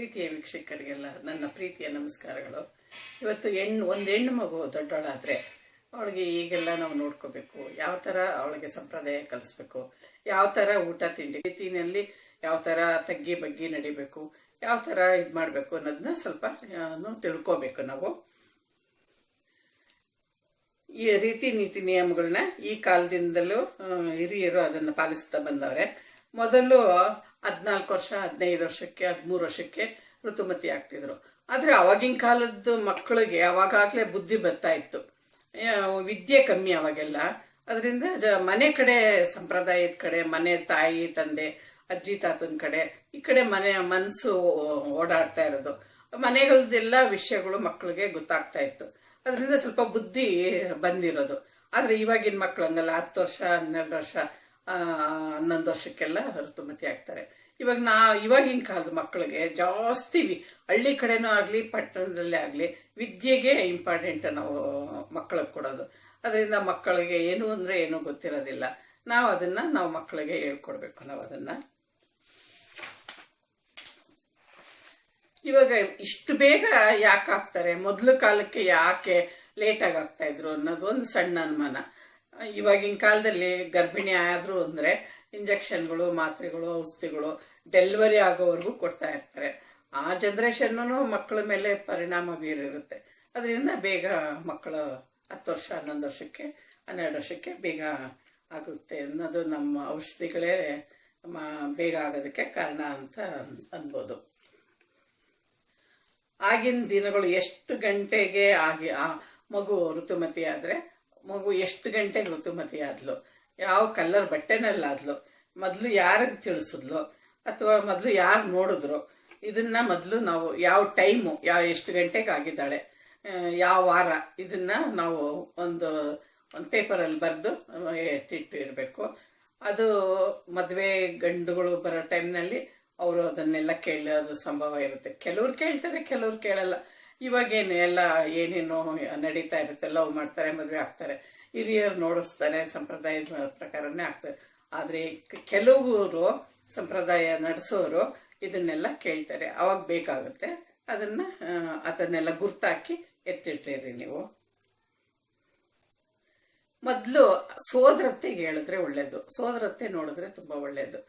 ಪ್ರೀತಿಯ ವೀಕ್ಷಕರಿಗೆಲ್ಲ ನನ್ನ ಪ್ರೀತಿಯ ನಮಸ್ಕಾರಗಳು. ಇವತ್ತು ಹೆಣ್ಣು ಒಂದು ಹೆಣ್ಣು ಮಗು ದೊಡ್ಡವಳಾದರೆ ಅವಳಿಗೆ ಈಗೆಲ್ಲ ನಾವು ನೋಡ್ಕೋಬೇಕು. ಯಾವ ಥರ ಅವಳಿಗೆ ಸಂಪ್ರದಾಯ ಕಲಿಸ್ಬೇಕು. ಯಾವ ಥರ ಊಟ ತಿಂಡಿ ರೀತಿಯಲ್ಲಿ ಯಾವ ಥರ ತಗ್ಗಿ ಬಗ್ಗಿ ನಡಿಬೇಕು, ಯಾವ ಥರ ಇದು ಮಾಡಬೇಕು ಅನ್ನೋದನ್ನ ಸ್ವಲ್ಪ ತಿಳ್ಕೋಬೇಕು ನಾವು. ಈ ರೀತಿ ನೀತಿ ನಿಯಮಗಳನ್ನ ಈ ಕಾಲದಿಂದಲೂ ಹಿರಿಯರು ಅದನ್ನು ಪಾಲಿಸ್ತಾ ಬಂದವ್ರೆ. ಮೊದಲು ಹದಿನಾಲ್ಕು ವರ್ಷ, ಹದಿನೈದು ವರ್ಷಕ್ಕೆ, ಹದಿಮೂರು ವರ್ಷಕ್ಕೆ ಋತುಮತಿ ಆಗ್ತಿದ್ರು. ಆದರೆ ಅವಾಗಿನ ಕಾಲದ ಮಕ್ಕಳಿಗೆ ಅವಾಗಲೇ ಬುದ್ಧಿ ಬರ್ತಾ ಇತ್ತು. ವಿದ್ಯೆ ಕಮ್ಮಿ ಅವಾಗೆಲ್ಲ. ಅದರಿಂದ ಜ, ಮನೆ ಕಡೆ, ಸಂಪ್ರದಾಯದ ಕಡೆ, ಮನೆ ತಾಯಿ, ತಂದೆ, ಅಜ್ಜಿ, ತಾತನ ಕಡೆ, ಈ ಕಡೆ ಮನೆ ಮನಸ್ಸು ಓಡಾಡ್ತಾ ಇರೋದು. ಮನೆಗಳದ್ದೆಲ್ಲ ವಿಷಯಗಳು ಮಕ್ಕಳಿಗೆ ಗೊತ್ತಾಗ್ತಾ ಇತ್ತು. ಅದರಿಂದ ಸ್ವಲ್ಪ ಬುದ್ಧಿ ಬಂದಿರೋದು. ಆದರೆ ಇವಾಗಿನ ಮಕ್ಕಳು ಹಂಗಲ್ಲ ಹತ್ತು ವರ್ಷ, ಹನ್ನೆರಡು ವರ್ಷ ಹನ್ನೊಂದು ವರ್ಷಕ್ಕೆಲ್ಲ ಋತುಮತಿ ಆಗ್ತಾರೆ. ಇವಾಗ ನಾ ಇವಾಗಿನ ಕಾಲದ ಮಕ್ಕಳಿಗೆ ಜಾಸ್ತಿ ಹಳ್ಳಿ ಕಡೆನೂ ಆಗಲಿ, ಪಟ್ಟಣದಲ್ಲೇ ಆಗಲಿ, ವಿದ್ಯೆಗೆ ಇಂಪಾರ್ಟೆಂಟ್ ನಾವು ಮಕ್ಕಳಿಗೆ ಕೊಡೋದು. ಅದರಿಂದ ಮಕ್ಕಳಿಗೆ ಏನು ಅಂದರೆ ಏನೂ ಗೊತ್ತಿರೋದಿಲ್ಲ. ನಾವು ಅದನ್ನು ನಾವು ಮಕ್ಕಳಿಗೆ ಹೇಳ್ಕೊಡ್ಬೇಕು ನಾವು ಅದನ್ನು. ಇವಾಗ ಇಷ್ಟು ಬೇಗ ಯಾಕೆ ಆಗ್ತಾರೆ? ಮೊದಲು ಕಾಲಕ್ಕೆ ಯಾಕೆ ಲೇಟಾಗಿ ಆಗ್ತಾಯಿದ್ರು ಅನ್ನೋದು ಒಂದು ಸಣ್ಣ ಅನುಮಾನ. ಇವಾಗಿನ ಕಾಲದಲ್ಲಿ ಗರ್ಭಿಣಿ ಆದ್ರು ಅಂದರೆ ಇಂಜೆಕ್ಷನ್ಗಳು, ಮಾತ್ರೆಗಳು, ಔಷಧಿಗಳು ಡೆಲಿವರಿ ಆಗೋವರೆಗೂ ಕೊಡ್ತಾ ಇರ್ತಾರೆ. ಆ ಜನ್ರೇಷನ್ನು ಮಕ್ಕಳ ಮೇಲೆ ಪರಿಣಾಮ ಬೀರಿರುತ್ತೆ. ಅದರಿಂದ ಬೇಗ ಮಕ್ಕಳು ಹತ್ತು ವರ್ಷ, ಹನ್ನೊಂದು ವರ್ಷಕ್ಕೆ, ಹನ್ನೆರಡು ವರ್ಷಕ್ಕೆ ಬೇಗ ಆಗುತ್ತೆ ಅನ್ನೋದು ನಮ್ಮ ಔಷಧಿಗಳೇ ಬೇಗ ಆಗೋದಕ್ಕೆ ಕಾರಣ ಅಂತ ಅನ್- ಅನ್ಬೋದು. ಆಗಿನ ದಿನಗಳು ಎಷ್ಟು ಗಂಟೆಗೆ ಆಗಿ, ಆ ಮಗು ಋತುಮತಿ ಆದರೆ ಮಗು ಎಷ್ಟು ಗಂಟೆಗೆ ಋತುಮತಿ ಆದ್ಲು? ಯಾವ ಕಲ್ಲರ್ ಬಟ್ಟೆನಲ್ಲಾದ್ಲು? ಮೊದಲು ಯಾರಿಗೆ ತಿಳಿಸಿದ್ಲು? ಅಥವಾ ಮೊದಲು ಯಾರು ನೋಡಿದ್ರು? ಇದನ್ನ ಮೊದಲು ನಾವು ಯಾವ ಟೈಮು, ಯಾವ ಎಷ್ಟು ಗಂಟೆಗೆ ಆಗಿದ್ದಾಳೆ ಯಾವ ವಾರ, ಇದನ್ನ ನಾವು ಒಂದು ಒಂದು ಪೇಪರಲ್ಲಿ ಬರೆದು ಎತ್ತಿಟ್ಟಿರಬೇಕು ಅದು ಮದುವೆ ಗಂಡುಗಳು ಬರೋ ಟೈಮ್ನಲ್ಲಿ ಅವರು ಅದನ್ನೆಲ್ಲ ಕೇಳೋದು ಸಂಭವ ಇರುತ್ತೆ. ಕೆಲವ್ರು ಕೇಳ್ತಾರೆ, ಕೆಲವ್ರು ಕೇಳಲ್ಲ. ಇವಾಗೇನು ಎಲ್ಲ ಏನೇನೋ ನಡೀತಾ ಇರುತ್ತೆ, ಲವ್ ಮಾಡ್ತಾರೆ, ಮದುವೆ ಆಗ್ತಾರೆ. ಹಿರಿಯರು ನೋಡಿಸ್ತಾರೆ ಸಂಪ್ರದಾಯದ ಪ್ರಕಾರನೇ ಆಗ್ತಾರೆ ಆದರೆ ಕೆಲವರು ಸಂಪ್ರದಾಯ ನಡೆಸೋರು ಇದನ್ನೆಲ್ಲ ಕೇಳ್ತಾರೆ. ಅವಾಗ ಬೇಕಾಗುತ್ತೆ. ಅದನ್ನು ಅದನ್ನೆಲ್ಲ ಗುರ್ತಾಕಿ ಎತ್ತಿಟ್ಟಿರಿ ನೀವು. ಮೊದಲು ಸೋದರತ್ತೆಗೆ ಹೇಳಿದ್ರೆ ಒಳ್ಳೇದು. ಸೋದರತ್ತೆ ನೋಡಿದ್ರೆ ತುಂಬ ಒಳ್ಳೆಯದು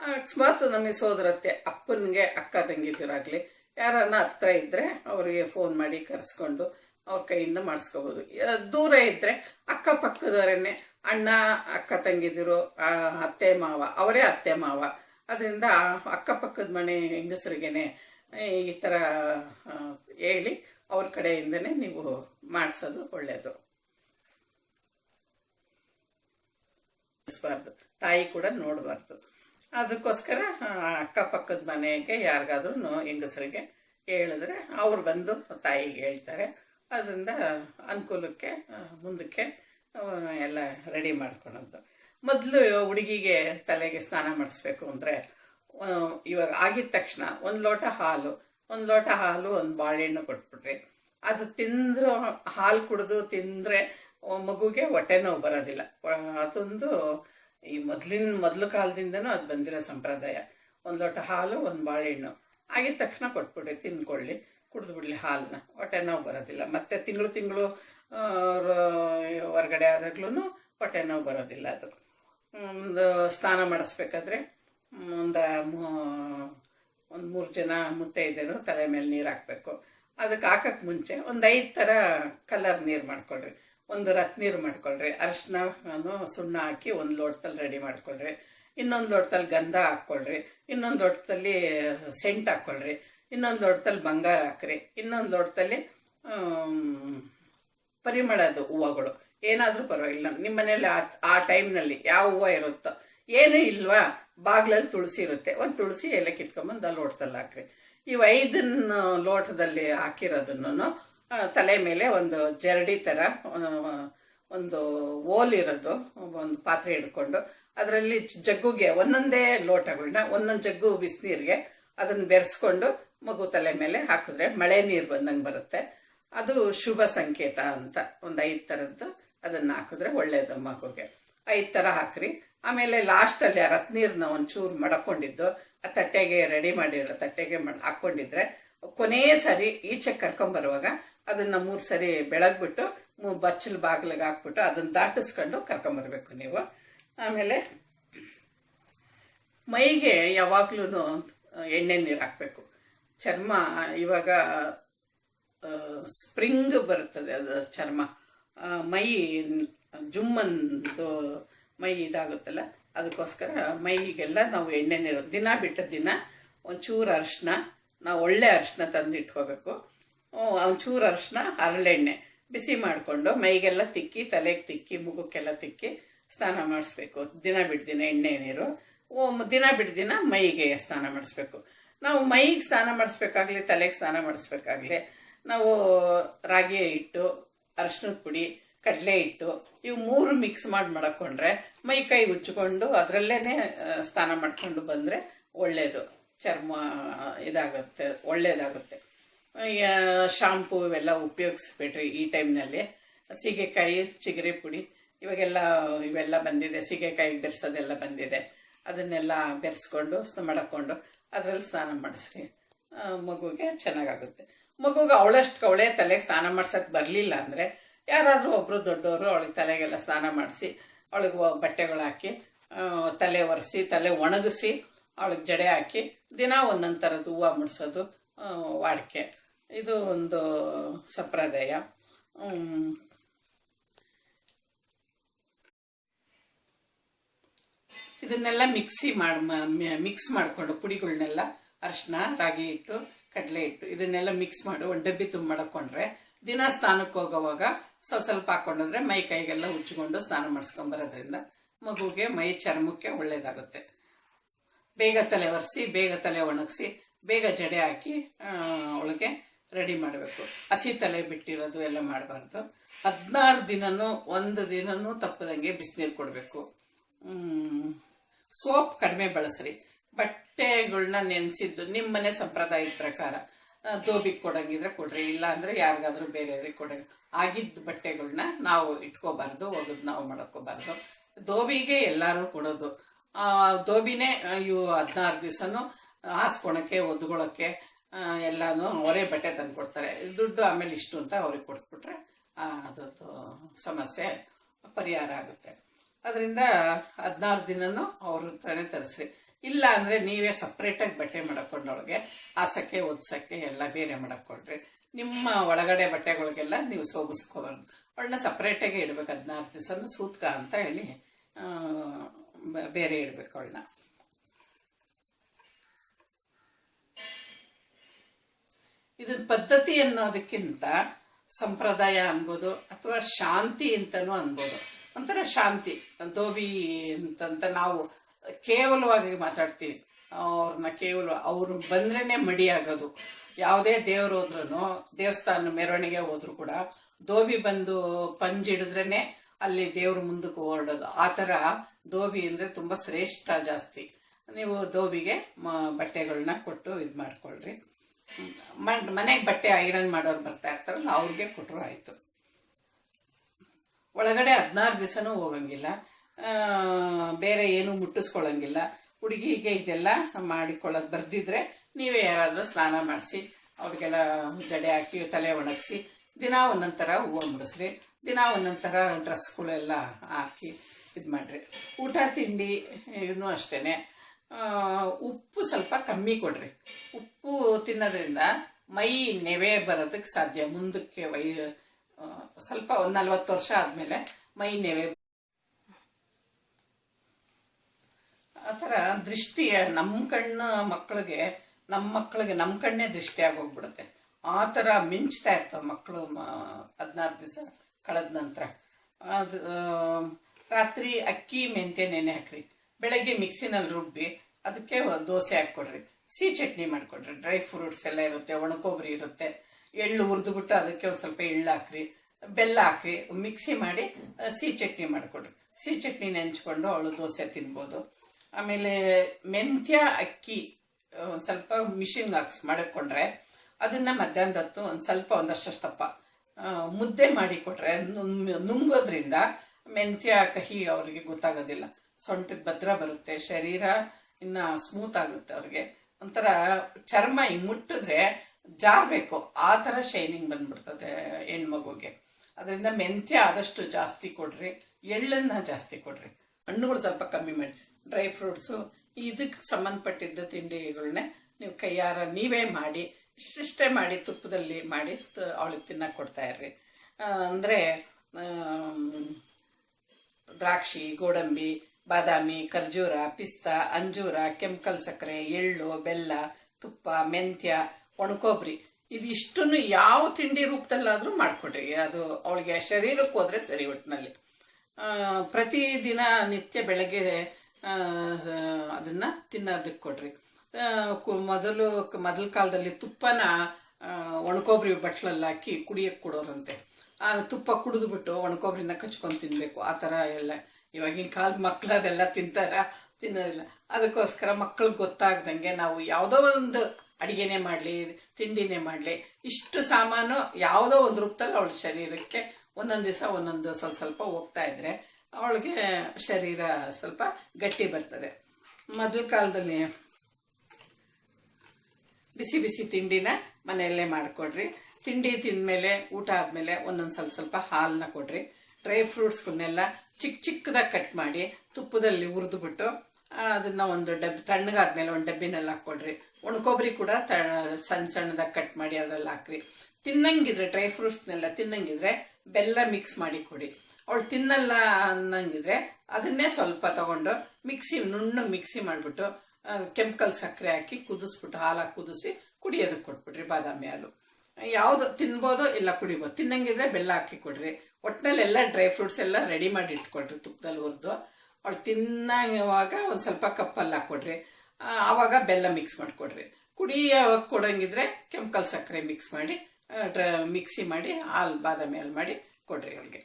ಅಕಸ್ಮಾತ್ ನಮಗೆ ಸೋದರತ್ತೆ ಅಪ್ಪನಿಗೆ ಅಕ್ಕ ತಂಗಿದಿರಾಗಲಿ ಯಾರನ್ನ ಹತ್ರ ಇದ್ದರೆ ಅವರಿಗೆ ಫೋನ್ ಮಾಡಿ ಕರೆಸ್ಕೊಂಡು ಅವ್ರ ಕೈಯಿಂದ ಮಾಡಿಸ್ಕೋಬೋದು. ದೂರ ಇದ್ದರೆ ಅಕ್ಕಪಕ್ಕದವರನ್ನೇ ಅಣ್ಣ, ಅಕ್ಕ ತಂಗಿದಿರು ಅತ್ತೆ, ಮಾವ, ಅವರೇ ಅತ್ತೆ, ಮಾವ. ಅದರಿಂದ ಅಕ್ಕಪಕ್ಕದ ಮನೆ ಹೆಂಗಸರಿಗೇನೆ ಈ ಥರ ಹೇಳಿ ಅವ್ರ ಕಡೆಯಿಂದನೇ ನೀವು ಮಾಡಿಸೋದು ಒಳ್ಳೆಯದು ತಾಯಿ ಕೂಡ ನೋಡಬಾರ್ದು. ಅದಕ್ಕೋಸ್ಕರ ಅಕ್ಕಪಕ್ಕದ ಮನೆಗೆ ಯಾರಿಗಾದ್ರೂ ಹೆಂಗಸರಿಗೆ ಹೇಳಿದ್ರೆ ಅವ್ರು ಬಂದು ತಾಯಿಗೆ ಹೇಳ್ತಾರೆ. ಅದರಿಂದ ಅನುಕೂಲಕ್ಕೆ ಮುಂದಕ್ಕೆ ಎಲ್ಲ ರೆಡಿ ಮಾಡ್ಕೊಳೋದು. ಮೊದಲು ಹುಡುಗಿಗೆ ತಲೆಗೆ ಸ್ನಾನ ಮಾಡಿಸ್ಬೇಕು ಅಂದರೆ ಇವಾಗ ಆಗಿದ ತಕ್ಷಣ ಒಂದು ಲೋಟ ಹಾಲು, ಒಂದು ಲೋಟ ಹಾಲು ಒಂದು ಬಾಳೆಹಣ್ಣು ಕೊಟ್ಬಿಟ್ರಿ. ಅದು ತಿಂದ್ರು ಹಾಲು ಕುಡಿದು ತಿಂದರೆ ಮಗುಗೆ ಹೊಟ್ಟೆ ನೋವು ಬರೋದಿಲ್ಲ ಅದೊಂದು ಈ ಮೊದಲಿನ, ಮೊದಲು ಕಾಲದಿಂದನೂ ಅದು ಬಂದಿರೋ ಸಂಪ್ರದಾಯ. ಒಂದು ಲೋಟ ಹಾಲು, ಒಂದು ಬಾಳೆಹಣ್ಣು. ಆಗಿದ ತಕ್ಷಣ ಕೊಟ್ಬಿಡ್ರಿ, ತಿನ್ಕೊಳ್ಳಿ. ಕುಡಿದು ಬಿಡಲಿ ಹಾಲನ್ನ ಹೊಟ್ಟೆ ನೋವು ಬರೋದಿಲ್ಲ. ಮತ್ತು ತಿಂಗಳು ತಿಂಗಳು ಹೊರಗಡೆ ಆದಾಗ್ಲೂ ಹೊಟ್ಟೆ ನೋವು ಬರೋದಿಲ್ಲ ಅದು. ಒಂದು ಸ್ನಾನ ಮಾಡಿಸ್ಬೇಕಾದ್ರೆ ಒಂದು ಒಂದು ಮೂರು ಜನ ಮುತ್ತೈದೇನು ತಲೆ ಮೇಲೆ ನೀರು ಹಾಕಬೇಕು. ಅದಕ್ಕೆ ಹಾಕಕ್ಕೆ ಮುಂಚೆ ಒಂದು ಐದು ಥರ ಕಲರ್ ನೀರು ಮಾಡ್ಕೊಳ್ರಿ. ಒಂದು ರತ್ ನೀರು ಮಾಡ್ಕೊಳ್ರಿ. ಅರಿಶಿನ ಸುಣ್ಣ ಹಾಕಿ ಒಂದು ಲೋಟದಲ್ಲಿ ರೆಡಿ ಮಾಡ್ಕೊಳ್ರಿ. ಇನ್ನೊಂದು ಲೋಟದಲ್ಲಿ ಗಂಧ ಹಾಕ್ಕೊಳ್ರಿ. ಇನ್ನೊಂದು ಲೋಟದಲ್ಲಿ ಸೆಂಟ್ ಹಾಕ್ಕೊಳ್ರಿ. ಇನ್ನೊಂದು ಲೋಟದಲ್ಲಿ ಬಂಗಾರ ಹಾಕ್ರಿ. ಇನ್ನೊಂದು ಲೋಟದಲ್ಲಿ ಪರಿಮಳದ ಹೂವುಗಳು. ಏನಾದರೂ ಪರವಾಗಿಲ್ಲ. ನಿಮ್ಮ ಮನೇಲಿ ಆ ಆ ಟೈಮ್ನಲ್ಲಿ ಯಾವ ಹೂವು ಇರುತ್ತೋ. ಏನೂ ಇಲ್ವಾ? ಬಾಗ್ಲಲ್ಲಿ ತುಳಸಿ ಇರುತ್ತೆ. ಒಂದು ತುಳಸಿ ಎಲೆ ಕಿತ್ಕೊಂಬಂದು ಅಲ್ಲಿ ಲೋಟದಲ್ಲಿ ಹಾಕ್ರಿ. ಇವು ಐದನ್ನು ಲೋಟದಲ್ಲಿ ಹಾಕಿರೋದನ್ನು ತಲೆ ಮೇಲೆ ಒಂದು ಜರಡಿ ಥರ ಒಂದು ಓಲ್ ಇರೋದು, ಒಂದು ಪಾತ್ರೆ ಹಿಡ್ಕೊಂಡು, ಅದರಲ್ಲಿ ಜಗ್ಗುಗೆ ಒಂದೊಂದೇ ಲೋಟಗಳನ್ನ ಒಂದೊಂದು ಜಗ್ಗು ಬಿಸಿನೀರಿಗೆ ಅದನ್ನು ಬೆರೆಸ್ಕೊಂಡು ಮಗು ತಲೆ ಮೇಲೆ ಹಾಕಿದ್ರೆ ಮಳೆ ನೀರು ಬಂದಂಗೆ ಬರುತ್ತೆ. ಅದು ಶುಭ ಸಂಕೇತ ಅಂತ ಒಂದು ಐದು ಥರದ್ದು ಅದನ್ನು ಹಾಕಿದ್ರೆ ಒಳ್ಳೆಯದು ಮಗುಗೆ. ಐದು ಥರ ಹಾಕ್ರಿ. ಆಮೇಲೆ ಲಾಸ್ಟಲ್ಲಿ ಆ ರತ್ನೀರನ್ನ ಒಂಚೂರು ಮಡಕೊಂಡಿದ್ದು, ಆ ತಟ್ಟೆಗೆ ರೆಡಿ ಮಾಡಿರೋ ತಟ್ಟೆಗೆ ಹಾಕ್ಕೊಂಡಿದ್ರೆ ಕೊನೆಯ ಸಾರಿ ಈಚೆ ಕರ್ಕೊಂಬರುವಾಗ ಅದನ್ನ ಮೂರು ಸರಿ ಬೆಳಗ್ಬಿಟ್ಟು ಬಚ್ಚಲು ಬಾಗಿಲಿಗೆ ಹಾಕ್ಬಿಟ್ಟು ಅದನ್ನ ದಾಟಿಸ್ಕೊಂಡು ಕರ್ಕೊಂಬರ್ಬೇಕು ನೀವು. ಆಮೇಲೆ ಮೈಗೆ ಯಾವಾಗ್ಲೂ ಎಣ್ಣೆ ನೀರು ಹಾಕಬೇಕು. ಚರ್ಮ, ಇವಾಗ ಸ್ಪ್ರಿಂಗ್ ಬರುತ್ತದೆ ಅದು ಚರ್ಮ. ಮೈ ಜುಮ್ಮಂದು, ಮೈ ಇದಾಗುತ್ತಲ್ಲ, ಅದಕ್ಕೋಸ್ಕರ ಮೈಗೆಲ್ಲ ನಾವು ಎಣ್ಣೆ ನೀರು ದಿನ ಬಿಟ್ಟ ದಿನ ಒಂಚೂರು ಅರಿಶಿನ, ನಾವು ಒಳ್ಳೆ ಅರಿಶಿನ ತಂದು ಇಟ್ಕೋಬೇಕು ಒಂಚೂರು ಅರಿಶಿನ ಹರಳೆಣ್ಣೆ ಬಿಸಿ ಮಾಡಿಕೊಂಡು ಮೈಗೆಲ್ಲ ತಿಕ್ಕಿ, ತಲೆಗೆ ತಿಕ್ಕಿ, ಮುಖಕ್ಕೆಲ್ಲ ತಿಕ್ಕಿ ಸ್ನಾನ ಮಾಡಿಸ್ಬೇಕು. ದಿನ ಬಿಡ್ದಿನ ದಿನ ಎಣ್ಣೆ ನೀರು. ಓ, ದಿನ ಬಿಡ್ದಿನ ದಿನ ಮೈಗೆ ಸ್ನಾನ ಮಾಡಿಸ್ಬೇಕು. ನಾವು ಮೈಗೆ ಸ್ನಾನ ಮಾಡಿಸ್ಬೇಕಾಗ್ಲಿ, ತಲೆಗೆ ಸ್ನಾನ ಮಾಡಿಸ್ಬೇಕಾಗ್ಲಿ, ನಾವು ರಾಗಿ ಹಿಟ್ಟು ಅರಶಿನದ ಪುಡಿ, ಕಡಲೆ ಹಿಟ್ಟು, ಇವು ಮೂರು ಮಿಕ್ಸ್ ಮಾಡಿ ಮಾಡಿಕೊಂಡ್ರೆ ಮೈ ಕೈ ಉಜ್ಜಿಕೊಂಡು ಅದರಲ್ಲೇ ಸ್ನಾನ ಮಾಡಿಕೊಂಡು ಬಂದರೆ ಒಳ್ಳೆಯದು ಚರ್ಮ ಇದಾಗುತ್ತೆ ಒಳ್ಳೆಯದಾಗುತ್ತೆ ಶಾಂಪು ಇವೆಲ್ಲ ಉಪಯೋಗಿಸ್ಬೇಡ್ರಿ ಈ ಟೈಮ್ನಲ್ಲಿ. ಸೀಗೆಕಾಯಿ, ಚಿಗರಿ ಪುಡಿ, ಇವಾಗೆಲ್ಲ ಇವೆಲ್ಲ ಬಂದಿದೆ. ಸೀಗೆಕಾಯಿ ಬೆರೆಸೋದೆಲ್ಲ ಬಂದಿದೆ. ಅದನ್ನೆಲ್ಲ ಬೆರೆಸ್ಕೊಂಡು, ಸ್ನ, ಮಡಕೊಂಡು ಅದರಲ್ಲಿ ಸ್ನಾನ ಮಾಡಿಸ್ರಿ. ಮಗುಗೆ ಚೆನ್ನಾಗಾಗುತ್ತೆ. ಮಗುಗೆ ಅವಳಷ್ಟು ಅವಳೆ ತಲೆಗೆ ಸ್ನಾನ ಮಾಡ್ಸೋಕ್ಕೆ ಬರಲಿಲ್ಲ ಅಂದರೆ ಯಾರಾದರೂ ಒಬ್ಬರು ದೊಡ್ಡವರು ಅವಳಿಗೆ ತಲೆಗೆಲ್ಲ ಸ್ನಾನ ಮಾಡಿಸಿ, ಅವಳಿಗೆ ಬಟ್ಟೆಗಳು ಹಾಕಿ ತಲೆ ಒರೆಸಿ, ತಲೆ ಒಣಗಿಸಿ, ಅವಳಿಗೆ ಜಡೆ ಹಾಕಿ ದಿನ ಒಂದೊಂದು ಥರದ್ದು ಹೂವು ಮುಡ್ಸೋದು ವಾಡಿಕೆ. ಇದು ಒಂದು ಸಂಪ್ರದಾಯ. ಇದನ್ನೆಲ್ಲ ಮಿಕ್ಸಿ ಮಾಡಿ ಮಿಕ್ಸ್ ಮಾಡಿಕೊಂಡು ಪುಡಿಗಳನ್ನೆಲ್ಲ ಅರಿಶಿನ ರಾಗಿ ಹಿಟ್ಟು, ಕಡಲೆ ಹಿಟ್ಟು ಇದನ್ನೆಲ್ಲ ಮಿಕ್ಸ್ ಮಾಡಿ ಒಂದು ಡಬ್ಬಿ ತುಂಬ ಮಾಡ್ಕೊಂಡ್ರೆ ದಿನ ಸ್ನಾನಕ್ಕೆ ಹೋಗೋವಾಗ ಸ್ವಲ್ಪ ಸ್ವಲ್ಪ ಹಾಕೊಂಡ್ರೆ ಮೈ ಕೈಗೆಲ್ಲ ಉಚ್ಚಿಕೊಂಡು ಸ್ನಾನ ಮಾಡಿಸ್ಕೊಂಬರೋದ್ರಿಂದ ಮಗುಗೆ ಮೈ ಚರ್ಮಕ್ಕೆ ಒಳ್ಳೆಯದಾಗುತ್ತೆ ಬೇಗ ತಲೆ ಒರೆಸಿ, ಬೇಗ ತಲೆ ಒಣಗಿಸಿ ಬೇಗ ಜಡೆ ಹಾಕಿ ಅವಳಿಗೆ ರೆಡಿ ಮಾಡಬೇಕು. ಹಸಿ ತಲೆ ಬಿಟ್ಟಿರೋದು ಎಲ್ಲ ಮಾಡಬಾರ್ದು. ಹದಿನಾರು ದಿನನೂ, ಒಂದು ದಿನನೂ ತಪ್ಪದಂಗೆ ಬಿಸಿನೀರು ಕೊಡಬೇಕು. ಸೋಪ್ ಕಡಿಮೆ ಬಳಸ್ರಿ. ಬಟ್ಟೆಗಳನ್ನ ನೆನೆಸಿದ್ದು ನಿಮ್ಮ ಮನೆ ಸಂಪ್ರದಾಯದ ಪ್ರಕಾರ. ದೋಬಿಗೆ ಕೊಡಂಗಿದ್ರೆ ಕೊಡ್ರಿ ಇಲ್ಲ ಅಂದರೆ ಯಾರಿಗಾದ್ರೂ ಬೇರೆಯವ್ರಿಗೆ ಕೊಡಂಗ. ಆಗಿದ್ದ ಬಟ್ಟೆಗಳನ್ನ ನಾವು ಇಟ್ಕೋಬಾರ್ದು ಹೋಗೋದು ನಾವು ಮಾಡ್ಕೋಬಾರ್ದು. ದೋಬಿಗೆ ಎಲ್ಲರೂ ಕೊಡೋದು. ದೋಬಿನೇ ಇವು ಹದಿನಾರು ದಿವಸನೂ ಹಾಸ್ಕೊಳಕ್ಕೆ ಒದ್ಕೊಳ್ಳೋಕ್ಕೆ ಎಲ್ಲನೂ ಅವರೇ ಬಟ್ಟೆ ತಂದು ಕೊಡ್ತಾರೆ. ದುಡ್ಡು ಆಮೇಲೆ ಇಷ್ಟು ಅಂತ ಅವ್ರಿಗೆ ಕೊಟ್ಬಿಟ್ರೆ ಅದೊಂದು ಸಮಸ್ಯೆ, ಪರಿಹಾರ ಆಗುತ್ತೆ. ಅದರಿಂದ ಹದಿನಾರು ದಿನನೂ ಅವ್ರ ಹತ್ರನೇ ತರಿಸ್ರಿ. ಇಲ್ಲ ಅಂದರೆ ನೀವೇ ಸಪ್ರೇಟಾಗಿ ಬಟ್ಟೆ ಮಾಡಕೊಂಡೊಳಗೆ ಹಾಸಕ್ಕೆ, ಒದ್ಸಕ್ಕೆ ಎಲ್ಲ ಬೇರೆ ಮಾಡಕ್ಕೊಡ್ರಿ ನಿಮ್ಮ ಒಳಗಡೆ ಬಟ್ಟೆಗಳಿಗೆಲ್ಲ ನೀವು ಸೋಗಿಸ್ಕೋಬಾರ್ದು ಅವಳನ್ನ ಸಪ್ರೇಟಾಗಿ ಇಡ್ಬೇಕು, ಹದಿನಾರು ದಿವಸನೂ ಸೂತ್ಕ ಅಂತ ಹೇಳಿ ಬೇರೆ ಇಡಬೇಕು ಅವಳನ್ನ. ಇದು ಪದ್ಧತಿ ಅನ್ನೋದಕ್ಕಿಂತ ಸಂಪ್ರದಾಯ ಅನ್ಬೋದು ಅಥವಾ ಶಾಂತಿ ಅಂತಲೂ ಅನ್ಬೋದು ಒಂಥರ ಶಾಂತಿ. ದೋಬಿ ಅಂತಂತ ನಾವು ಕೇವಲವಾಗಿ ಮಾತಾಡ್ತೀವಿ. ಅವ್ರನ್ನ ಕೇವಲ ಅವರು ಬಂದ್ರೇ ಮಡಿಯಾಗೋದು ಯಾವುದೇ ದೇವ್ರು ಹೋದ್ರೂ ದೇವಸ್ಥಾನ ಮೆರವಣಿಗೆ ಹೋದ್ರು ಕೂಡ ದೋಬಿ ಬಂದು ಪಂಜಿಡಿದ್ರೇ ಅಲ್ಲಿ ದೇವ್ರ ಮುಂದಕ್ಕೆ ಹೊರಡೋದು. ಆ ಥರ ದೋಬಿ ಅಂದರೆ ತುಂಬ ಶ್ರೇಷ್ಠ ಜಾಸ್ತಿ. ನೀವು ದೋಬಿಗೆ ಬಟ್ಟೆಗಳನ್ನ ಕೊಟ್ಟು ಇದು ಮಾಡ್ಕೊಳ್ರಿ ಮನೆಗೆ ಬಟ್ಟೆ ಐರನ್ ಮಾಡೋರು ಬರ್ತಾ ಇರ್ತಾರಲ್ಲ, ಅವ್ರಿಗೆ ಕೊಟ್ಟರು ಆಯಿತು. ಒಳಗಡೆ ಹದಿನಾರು ದಿವಸನೂ ಹೋಗಂಗಿಲ್ಲ. ಬೇರೆ ಏನು ಮುಟ್ಟಿಸ್ಕೊಳ್ಳಂಗಿಲ್ಲ ಹುಡುಗಿಗೆ ಇದೆಲ್ಲ ಮಾಡಿಕೊಳ್ಳೋದು ಬರ್ದಿದ್ರೆ ನೀವೇ ಯಾರಾದರೂ ಸ್ನಾನ ಮಾಡಿಸಿ, ಅವ್ರಿಗೆಲ್ಲ ಜಡೆ ಹಾಕಿ, ತಲೆ ಒಣಗಿಸಿ, ದಿನ ಒಂದೊಂಥರ ಥರ ಹೂವು ಮುಡಿಸ್ರಿ, ದಿನ ಒಂದೊಂಥರ ಥರ ಡ್ರೆಸ್ಗಳೆಲ್ಲ ಹಾಕಿ ಇದು ಮಾಡಿರಿ ಊಟ, ತಿಂಡಿ ಇನ್ನೂ ಅಷ್ಟೇ ಉಪ್ಪು ಸ್ವಲ್ಪ ಕಮ್ಮಿ ಕೊಡ್ರಿ. ಉಪ್ಪು ತಿನ್ನೋದ್ರಿಂದ ಮೈ ನೆವೆ ಬರೋದಕ್ಕೆ ಸಾಧ್ಯ. ಮುಂದಕ್ಕೆ ವೈ ಸ್ವಲ್ಪ ಒಂದು ನಲ್ವತ್ತು ವರ್ಷ ಆದಮೇಲೆ ಮೈ ನೆವೆ ಆ ಥರ ದೃಷ್ಟಿ ನಮ್ಮ ಕಣ್ಣು ಮಕ್ಕಳಿಗೆ ನಮ್ಮ ಮಕ್ಕಳಿಗೆ ನಮ್ಮ ಕಣ್ಣೇ ದೃಷ್ಟಿ ಆಗೋಗ್ಬಿಡುತ್ತೆ. ಆ ಥರ ಮಿಂಚ್ತಾ ಇರ್ತಾವೆ ಮಕ್ಕಳು ಹದಿನಾರು ದಿವಸ ಕಳೆದ ನಂತರ. ಅದು ರಾತ್ರಿ ಅಕ್ಕಿ ಮೆಂತ್ಯ ನೆನೆ ಹಾಕ್ರಿ. ಬೆಳಗ್ಗೆ ಮಿಕ್ಸಿನಲ್ಲಿ ರುಬ್ಬಿ ಅದಕ್ಕೆ ದೋಸೆ ಹಾಕ್ಕೊಡ್ರಿ. ಸಿಹಿ ಚಟ್ನಿ ಮಾಡಿಕೊಡ್ರಿ. ಡ್ರೈ ಫ್ರೂಟ್ಸ್ ಎಲ್ಲ ಇರುತ್ತೆ, ಒಣಕೊಬ್ಬರಿ ಇರುತ್ತೆ. ಎಳ್ಳು ಹುರಿದ್ಬಿಟ್ಟು ಅದಕ್ಕೆ ಒಂದು ಸ್ವಲ್ಪ ಎಳ್ಳು ಹಾಕ್ರಿ, ಬೆಲ್ಲ ಹಾಕ್ರಿ, ಮಿಕ್ಸಿ ಮಾಡಿ ಸಿಹಿ ಚಟ್ನಿ ಮಾಡಿಕೊಡ್ರಿ. ಸಿಹಿ ಚಟ್ನಿ ನೆಂಚ್ಕೊಂಡು ಅವಳು ದೋಸೆ ತಿನ್ಬೋದು. ಆಮೇಲೆ ಮೆಂತ್ಯ, ಅಕ್ಕಿ ಒಂದು ಸ್ವಲ್ಪ ಮಿಷಿನ್ ಹಾಕ್ಸ್, ಮಾಡಿಕೊಂಡ್ರೆ ಅದನ್ನು ಮಧ್ಯಾಹ್ನದ ಹೊತ್ತು ಒಂದು ಸ್ವಲ್ಪ ಒಂದಷ್ಟಷ್ಟಪ್ಪ ಮುದ್ದೆ ಮಾಡಿ ಕೊಟ್ರೆ ನುಂಗೋದ್ರಿಂದ ಮೆಂತ್ಯ, ಕಹಿ ಅವರಿಗೆ ಗೊತ್ತಾಗೋದಿಲ್ಲ. ಸೊಂಟದ ಭದ್ರ ಬರುತ್ತೆ ಶರೀರ ಇನ್ನ ಸ್ಮೂತ್ ಆಗುತ್ತೆ ಅವ್ರಿಗೆ. ಒಂಥರ ಚರ್ಮ ಹಿಂಗ್ ಮುಟ್ಟಿದ್ರೆ ಜಾರಬೇಕು ಆ ಥರ ಶೈನಿಂಗ್ ಬಂದ್ಬಿಡ್ತದೆ ಹೆಣ್ಮಗುಗೆ. ಅದರಿಂದ ಮೆಂತ್ಯ ಆದಷ್ಟು ಜಾಸ್ತಿ ಕೊಡ್ರಿ ಎಳ್ಳನ್ನ ಜಾಸ್ತಿ ಕೊಡ್ರಿ. ಹಣ್ಣುಗಳು ಸ್ವಲ್ಪ ಕಮ್ಮಿ ಮಾಡಿ ಡ್ರೈ ಫ್ರೂಟ್ಸು ಇದಕ್ಕೆ ಸಂಬಂಧಪಟ್ಟಿದ್ದ ತಿಂಡಿಗಳನ್ನೇ ನೀವು ಕೈಯಾರ ನೀವೇ ಮಾಡಿ ಇಷ್ಟಿಷ್ಟೇ ಮಾಡಿ ತುಪ್ಪದಲ್ಲಿ ಮಾಡಿ ಅವಳಿಗೆ ತಿನ್ನಕ್ಕೆ ಕೊಡ್ತಾ ಇರ್ರಿ. ಆ, ಅಂದ್ರೆ ದ್ರಾಕ್ಷಿ ಗೋಡಂಬಿ ಬಾದಾಮಿ, ಖರ್ಜೂರ, ಪಿಸ್ತಾ, ಅಂಜೂರ ಕೆಮಿಕಲ್ ಸಕ್ಕರೆ, ಎಳ್ಳು, ಬೆಲ್ಲ, ತುಪ್ಪ, ಮೆಂತ್ಯ, ಒಣಕೊಬ್ಬರಿ. ಇದಿಷ್ಟನ್ನು ಯಾವ ತಿಂಡಿ ರೂಪದಲ್ಲಾದರೂ ಮಾಡಿಕೊಡ್ರಿ. ಅದು ಅವಳಿಗೆ ಶರೀರಕ್ಕೆ ಹೋದರೆ ಸರಿ ಒಟ್ಟಿನಲ್ಲಿ ಪ್ರತಿದಿನ ನಿತ್ಯ ಬೆಳಗ್ಗೆ ಅದನ್ನು ತಿನ್ನೋದಕ್ಕೆ ಕೊಡ್ರಿ. ಮೊದಲು, ಮೊದಲ ಕಾಲದಲ್ಲಿ ತುಪ್ಪನ ಒಣಕೊಬ್ಬರಿ ಬಟ್ಲಲ್ಲಿ ಹಾಕಿ ಕುಡಿಯೋಕ್ಕೆ ಕೊಡೋರಂತೆ. ಆ, ತುಪ್ಪ ಕುಡಿದ್ಬಿಟ್ಟು ಒಣಕೊಬ್ಬರಿನ ಕಚ್ಕೊಂಡು ತಿನ್ನಬೇಕು ಆ ಥರ ಎಲ್ಲ. ಇವಾಗಿನ ಕಾಲದ ಮಕ್ಳು ಅದೆಲ್ಲ ತಿಂತಾರ, ತಿನ್ನೋದಿಲ್ಲ. ಅದಕ್ಕೋಸ್ಕರ ಮಕ್ಳಿಗೆ ಗೊತ್ತಾಗ್ದಂಗೆ ನಾವು ಯಾವುದೋ ಒಂದು ಅಡಿಗೆನೇ ಮಾಡಲಿ, ತಿಂಡಿನೇ ಮಾಡಲಿ, ಇಷ್ಟು ಸಾಮಾನು ಯಾವುದೋ ಒಂದು ರೂಪದಲ್ಲಿ ಅವಳ ಶರೀರಕ್ಕೆ ಒಂದೊಂದು ದಿವಸ ಒಂದೊಂದು ಸ್ವಲ್ಪ ಸ್ವಲ್ಪ ಹೋಗ್ತಾ ಇದ್ರೆ ಅವಳಿಗೆ ಶರೀರ ಸ್ವಲ್ಪ ಗಟ್ಟಿ ಬರ್ತದೆ. ಮೊದಲ ಕಾಲದಲ್ಲಿ ಬಿಸಿ ಬಿಸಿ ತಿಂಡಿನ ಮನೆಯಲ್ಲೇ ಮಾಡಿಕೊಡ್ರಿ. ತಿಂಡಿ ತಿಂದಮೇಲೆ ಊಟ ಆದಮೇಲೆ ಒಂದೊಂದು ಸ್ವಲ್ಪ ಸ್ವಲ್ಪ ಹಾಲನ್ನ ಕೊಡ್ರಿ. ಡ್ರೈ ಫ್ರೂಟ್ಸ್ಗಳನ್ನೆಲ್ಲ ಚಿಕ್ಕ ಚಿಕ್ಕದಾಗಿ ಕಟ್ ಮಾಡಿ ತುಪ್ಪದಲ್ಲಿ ಹುರಿದ್ಬಿಟ್ಟು ಅದನ್ನು ಒಂದು ಡಬ್ಬಿ ತಣ್ಣಗಾದ್ಮೇಲೆ ಒಂದು ಡಬ್ಬಿನಲ್ಲಿ ಹಾಕ್ಕೊಡ್ರಿ ಒಣಕೊಬ್ಬರಿ ಕೂಡ ತ, ಸಣ್ಣ ಸಣ್ಣದಾಗಿ ಕಟ್ ಮಾಡಿ ಅದರಲ್ಲಿ ಹಾಕ್ರಿ. ತಿನ್ನಂಗಿದ್ರೆ, ಡ್ರೈ ಫ್ರೂಟ್ಸ್ನೆಲ್ಲ ತಿನ್ನಂಗಿದ್ರೆ ಬೆಲ್ಲ ಮಿಕ್ಸ್ ಮಾಡಿ ಕೊಡಿ. ಅವಳು ತಿನ್ನಲ್ಲ ಅನ್ನಂಗಿದ್ರೆ ಅದನ್ನೇ ಸ್ವಲ್ಪ ತಗೊಂಡು ಮಿಕ್ಸಿ ನುಣ್ಣು ಮಿಕ್ಸಿ ಮಾಡಿಬಿಟ್ಟು ಕೆಮಿಕಲ್ ಸಕ್ಕರೆ ಹಾಕಿ ಕುದಿಸ್ಬಿಟ್ಟು ಹಾಲಾಗಿ ಕುದಿಸಿ ಕುಡಿಯೋದಕ್ಕೆ ಕೊಟ್ಬಿಡ್ರಿ, ಬಾದಾಮಿ ಹಾಲು. ಯಾವುದು ತಿನ್ಬೋದು ಇಲ್ಲ ಕುಡಿಬೋದು. ತಿನ್ನಂಗಿದ್ರೆ ಬೆಲ್ಲ ಹಾಕಿ ಕೊಡ್ರಿ. ಒಟ್ಟಿನಲ್ಲಿ ಎಲ್ಲ ಡ್ರೈ ಫ್ರೂಟ್ಸ್ ಎಲ್ಲ ರೆಡಿ ಮಾಡಿ ಇಟ್ಕೊಡ್ರಿ ತುಪ್ಪದಲ್ಲಿ ಹುರಿದು. ಅವಳು ತಿನ್ನುವಾಗ ಒಂದು ಸ್ವಲ್ಪ ಕಪ್ಪಲ್ಲಿ ಹಾಕ್ಕೊಡ್ರಿ. ಆವಾಗ ಬೆಲ್ಲ ಮಿಕ್ಸ್ ಮಾಡಿಕೊಡ್ರಿ. ಕುಡಿಯೋವಾಗ ಕೊಡೋಂಗಿದ್ರೆ ಕೆಮಿಕಲ್ ಸಕ್ಕರೆ ಮಿಕ್ಸ್ ಮಾಡಿ ಡ್ರ ಮಿಕ್ಸಿ ಮಾಡಿ, ಹಾಲು, ಬಾದಾಮಿ ಹಾಲು ಮಾಡಿ ಕೊಡ್ರಿ ಅವಳಿಗೆ.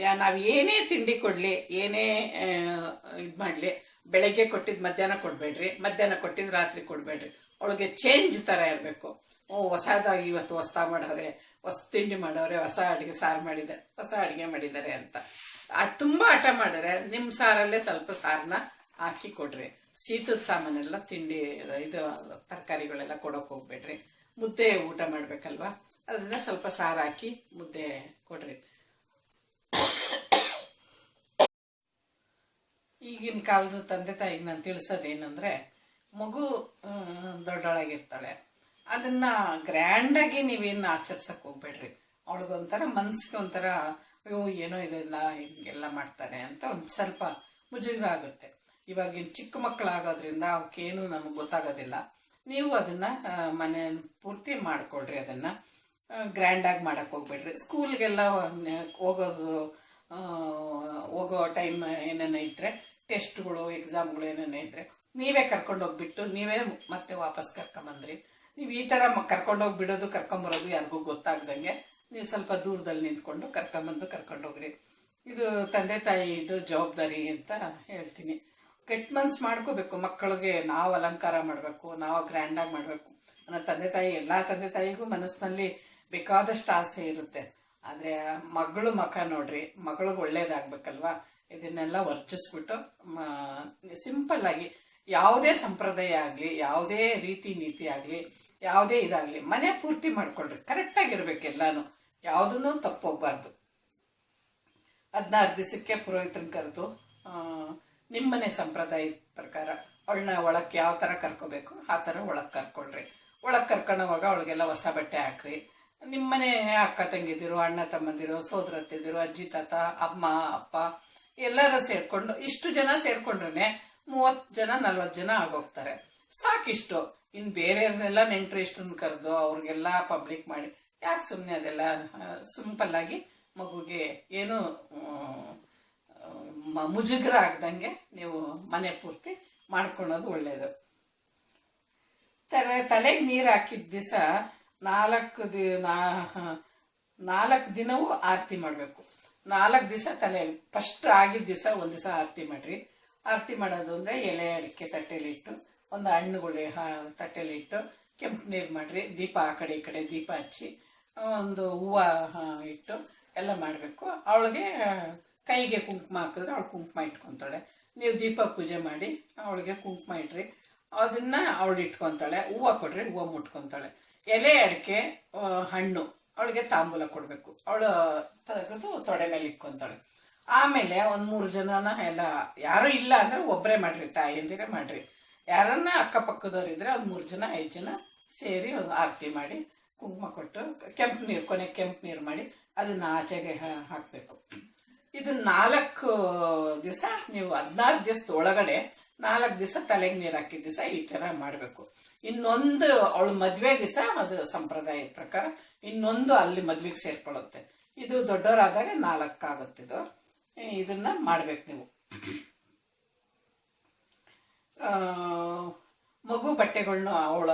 ಯಾ, ನಾವು ಏನೇ ತಿಂಡಿ ಕೊಡಲಿ, ಏನೇ ಇದು ಮಾಡಲಿ, ಬೆಳಗ್ಗೆ ಕೊಟ್ಟಿದ್ದು ಮಧ್ಯಾಹ್ನ ಕೊಡಬೇಡ್ರಿ. ಮಧ್ಯಾಹ್ನ ಕೊಟ್ಟಿದ್ದು ರಾತ್ರಿ ಕೊಡಬೇಡ್ರಿ. ಅವಳಿಗೆ ಚೇಂಜ್ ಥರ ಇರಬೇಕು. ಓ, ಹೊಸದಾಗಿ ಇವತ್ತು ಹೊಸ ಮಾಡವ್ರೆ ಹೊಸ ತಿಂಡಿ ಮಾಡೋರೆ, ಹೊಸ ಅಡುಗೆ ಸಾರು ಮಾಡಿದ್ದಾರೆ ಹೊಸ ಅಡುಗೆ ಮಾಡಿದ್ದಾರೆ ಅಂತ. ಅದು ತುಂಬ ಆಟ ಮಾಡಿದ್ರೆ ನಿಮ್ಮ ಸಾರಲ್ಲೇ ಸ್ವಲ್ಪ ಸಾರನ್ನ ಹಾಕಿ ಕೊಡ್ರಿ. ಶೀತದ ಸಾಮಾನೆಲ್ಲ ತಿಂಡಿ, ಇದು ತರಕಾರಿಗಳೆಲ್ಲ ಕೊಡೋಕೆ ಹೋಗ್ಬೇಡ್ರಿ. ಮುದ್ದೆ ಊಟ ಮಾಡಬೇಕಲ್ವಾ? ಅದರಿಂದ ಸ್ವಲ್ಪ ಸಾರು ಹಾಕಿ ಮುದ್ದೆ ಕೊಡ್ರಿ. ಈಗಿನ ಕಾಲದ ತಂದೆ ತಾಯಿಗೆ ನಾನು ತಿಳಿಸೋದೇನೆಂದರೆ ಮಗು ದೊಡ್ಡೊಳಗಿರ್ತಾಳೆ ಅದನ್ನ ಗ್ರ್ಯಾಂಡಾಗಿ ನೀವೇನು ಆಚರಿಸಕ್ ಹೋಗ್ಬೇಡ್ರಿ. ಅವಳಿಗೊಂಥರ ಮನ್ಸಿಗೆ ಒಂಥರ, ಅಯ್ಯೋ, ಏನೋ ಇದೆಲ್ಲ, ಹಿಂಗೆಲ್ಲ ಮಾಡ್ತಾರೆ ಅಂತ ಒಂದು ಸ್ವಲ್ಪ ಮುಜುಗರ ಆಗುತ್ತೆ. ಇವಾಗಿನ ಚಿಕ್ಕ ಮಕ್ಕಳಾಗೋದ್ರಿಂದ ಅವಕ್ಕೇನು ನಮಗೆ ಗೊತ್ತಾಗೋದಿಲ್ಲ. ನೀವು ಅದನ್ನ ಮನೆ ಪೂರ್ತಿ ಮಾಡ್ಕೊಳ್ರಿ ಅದನ್ನ. ಗ್ರ್ಯಾಂಡಾಗಿ ಮಾಡಕ್ಕೆ ಹೋಗ್ಬೇಡ್ರಿ. ಸ್ಕೂಲ್ಗೆಲ್ಲ ಹೋಗೋದು ಹೋಗೋ ಟೈಮ್ ಏನೇನ ಇದ್ರೆ, ಟೆಸ್ಟ್ಗಳು, ಎಕ್ಸಾಮ್ಗಳು ಏನೇನ ಇದ್ರೆ ನೀವೇ ಕರ್ಕೊಂಡು ಹೋಗ್ಬಿಟ್ಟು ನೀವೇ ಮತ್ತೆ ವಾಪಸ್ ಕರ್ಕೊಂಬಂದ್ರಿ. ನೀವು ಈ ಥರ ಕರ್ಕೊಂಡೋಗಿ ಬಿಡೋದು, ಕರ್ಕೊಂಬರೋದು ಯಾರಿಗೂ ಗೊತ್ತಾಗ್ದಂಗೆ ನೀವು ಸ್ವಲ್ಪ ದೂರದಲ್ಲಿ ನಿಂತ್ಕೊಂಡು ಕರ್ಕೊಂಬಂದು ಕರ್ಕೊಂಡೋಗ್ರಿ. ಇದು ತಂದೆ ತಾಯಿ ಇದು ಜವಾಬ್ದಾರಿ ಅಂತ ಹೇಳ್ತೀನಿ. ಕೆಟ್ಟ ಮನ್ಸು ಮಾಡ್ಕೋಬೇಕು. ಮಕ್ಕಳಿಗೆ ನಾವು ಅಲಂಕಾರ ಮಾಡಬೇಕು, ನಾವು ಗ್ರ್ಯಾಂಡಾಗಿ ಮಾಡಬೇಕು. ನನ್ನ ತಂದೆ ತಾಯಿ, ಎಲ್ಲ ತಂದೆ ತಾಯಿಗೂ ಮನಸ್ಸಿನಲ್ಲಿ ಬೇಕಾದಷ್ಟು ಆಸೆ ಇರುತ್ತೆ. ಆದರೆ ಮಗಳು ಮಖ ನೋಡ್ರಿ, ಮಗಳಿಗೆ ಒಳ್ಳೇದಾಗ್ಬೇಕಲ್ವಾ? ಇದನ್ನೆಲ್ಲ ವರ್ಚಿಸ್ಬಿಟ್ಟು ಸಿಂಪಲ್ ಆಗಿ ಯಾವುದೇ ಸಂಪ್ರದಾಯ ಆಗಲಿ, ಯಾವುದೇ ರೀತಿ ನೀತಿ ಆಗಲಿ, ಯಾವುದೇ ಇದಾಗಲಿ, ಮನೆ ಪೂರ್ತಿ ಮಾಡ್ಕೊಳ್ರಿ. ಕರೆಕ್ಟಾಗಿರ್ಬೇಕು ಎಲ್ಲಾನು. ಯಾವುದೂ ತಪ್ಪೋಗ್ಬಾರ್ದು ಹದಿನಾರು ದಿವಸಕ್ಕೆ ಪುರೋಹಿತನ ಕರೆದು ನಿಮ್ಮನೆ ಸಂಪ್ರದಾಯದ ಪ್ರಕಾರ ಅವಳನ್ನ ಒಳಕ್ಕೆ ಯಾವ ಥರ ಕರ್ಕೋಬೇಕು, ಆ ಥರ ಒಳಗೆ ಕರ್ಕೊಳ್ರಿ. ಒಳಗೆ ಕರ್ಕೊಳ್ಳೋವಾಗ ಅವಳಿಗೆಲ್ಲ ಹೊಸ ಬಟ್ಟೆ ಹಾಕ್ರಿ. ನಿಮ್ಮನೆ ಅಕ್ಕ ತಂಗಿದಿರು, ಅಣ್ಣ ತಮ್ಮಂದಿರು, ಸೋದರತ್ತಿದಿರು, ಅಜ್ಜಿ ತಾತ, ಅಮ್ಮ, ಅಪ್ಪ ಎಲ್ಲರೂ ಸೇರಿಕೊಂಡು, ಇಷ್ಟು ಜನ ಸೇರ್ಕೊಂಡ್ರೆ ಮೂವತ್ತು ಜನ, ನಲ್ವತ್ತು ಜನ ಆಗೋಗ್ತಾರೆ. ಸಾಕಿಷ್ಟು. ಇನ್ನು ಬೇರೆಯವ್ರನ್ನೆಲ್ಲ ನೆಂಟರು ಇಷ್ಟನ್ನು ಕರೆದು ಅವ್ರಿಗೆಲ್ಲ ಪಬ್ಲಿಕ್ ಮಾಡಿ. ಯಾಕೆ ಸುಮ್ಮನೆ ಅದೆಲ್ಲ ಸಿಂಪಲ್ ಆಗಿ ಮಗುಗೆ ಏನು ಮುಜುಗರ ಆಗ್ದಂಗೆ ನೀವು ಮನೆ ಪೂರ್ತಿ ಮಾಡ್ಕೊಳೋದು ಒಳ್ಳೆಯದು ತಲೆ, ತಲೆಗೆ ನೀರು ಹಾಕಿದ ದಿವಸ ನಾಲ್ಕು ದಿ ನಾಲ್ಕು ದಿನವೂ ಆರತಿ ಮಾಡಬೇಕು. ನಾಲ್ಕು ದಿವಸ ತಲೆ ಫಸ್ಟ್ ಆಗಿದ್ದ ದಿವಸ ಒಂದು ದಿವಸ ಆರತಿ ಮಾಡ್ರಿ. ಆರತಿ ಮಾಡೋದು ಅಂದರೆ ಎಲೆ, ಅಡಿಕೆ ತಟ್ಟೆಲಿಟ್ಟು, ಒಂದು ಹಣ್ಣುಗಳು ತಟ್ಟೆಲಿಟ್ಟು ಕೆಂಪು ನೀರು ಮಾಡಿರಿ. ದೀಪ ಆ ಕಡೆ, ಈ ಕಡೆ ದೀಪ ಹಚ್ಚಿ ಒಂದು ಹೂವು ಇಟ್ಟು ಎಲ್ಲ ಮಾಡಬೇಕು. ಅವಳಿಗೆ ಕೈಗೆ ಕುಂಕುಮ ಹಾಕಿದ್ರೆ ಅವಳು ಕುಂಕುಮ ಇಟ್ಕೊತಾಳೆ. ನೀವು ದೀಪ ಪೂಜೆ ಮಾಡಿ ಅವಳಿಗೆ ಕುಂಕುಮ ಇಟ್ರಿ ಅದನ್ನು ಅವಳು ಇಟ್ಕೊತಾಳೆ. ಹೂವು ಕೊಡ್ರಿ, ಹೂವು ಮುಟ್ಕೊತಾಳೆ. ಎಲೆ, ಅಡಿಕೆ ಹಣ್ಣು ಅವಳಿಗೆ ತಾಂಬೂಲ ಕೊಡಬೇಕು. ಅವಳು ತೆಗೆದು ತೊಡೆ ಮೇಲೆ ಇಟ್ಕೊತಾಳೆ. ಆಮೇಲೆ ಒಂದು ಮೂರು ಜನನ ಎಲ್ಲ ಯಾರು ಇಲ್ಲ ಅಂದರೆ ಒಬ್ಬರೇ ಮಾಡ್ರಿ ತಾಯಿಯಂದಿರೇ ಮಾಡ್ರಿ. ಯಾರನ್ನ ಅಕ್ಕಪಕ್ಕದವ್ರು ಇದ್ರೆ ಒಂದು ಮೂರು ಜನ, ಐದು ಜನ ಸೇರಿ ಒಂದು ಆರತಿ ಮಾಡಿ, ಕುಂಕುಮ ಕೊಟ್ಟು ಕೆಂಪು ನೀರು, ಕೊನೆ ಕೆಂಪು ನೀರು ಮಾಡಿ ಅದನ್ನ ಆಚೆಗೆ ಹಾಕಬೇಕು. ಇದು ನಾಲ್ಕು ದಿವಸ, ನೀವು ಹದಿನಾರು ದಿವಸದ ಒಳಗಡೆ ನಾಲ್ಕು ದಿವಸ ತಲೆಗೆ ನೀರು ಹಾಕಿದ ದಿವಸ ಈ ಥರ ಮಾಡಬೇಕು. ಇನ್ನೊಂದು ಅವಳು ಮದುವೆ ದಿವಸ ಅದು ಸಂಪ್ರದಾಯದ ಪ್ರಕಾರ ಇನ್ನೊಂದು ಅಲ್ಲಿ ಮದುವೆಗೆ ಸೇರ್ಕೊಳ್ಳುತ್ತೆ ಇದು ದೊಡ್ಡವರಾದಾಗ ನಾಲ್ಕಾಗುತ್ತೆ ಇದು ಇದನ್ನ ಮಾಡ್ಬೇಕು ನೀವು. ಮಗು ಬಟ್ಟೆಗಳನ್ನ ಅವಳ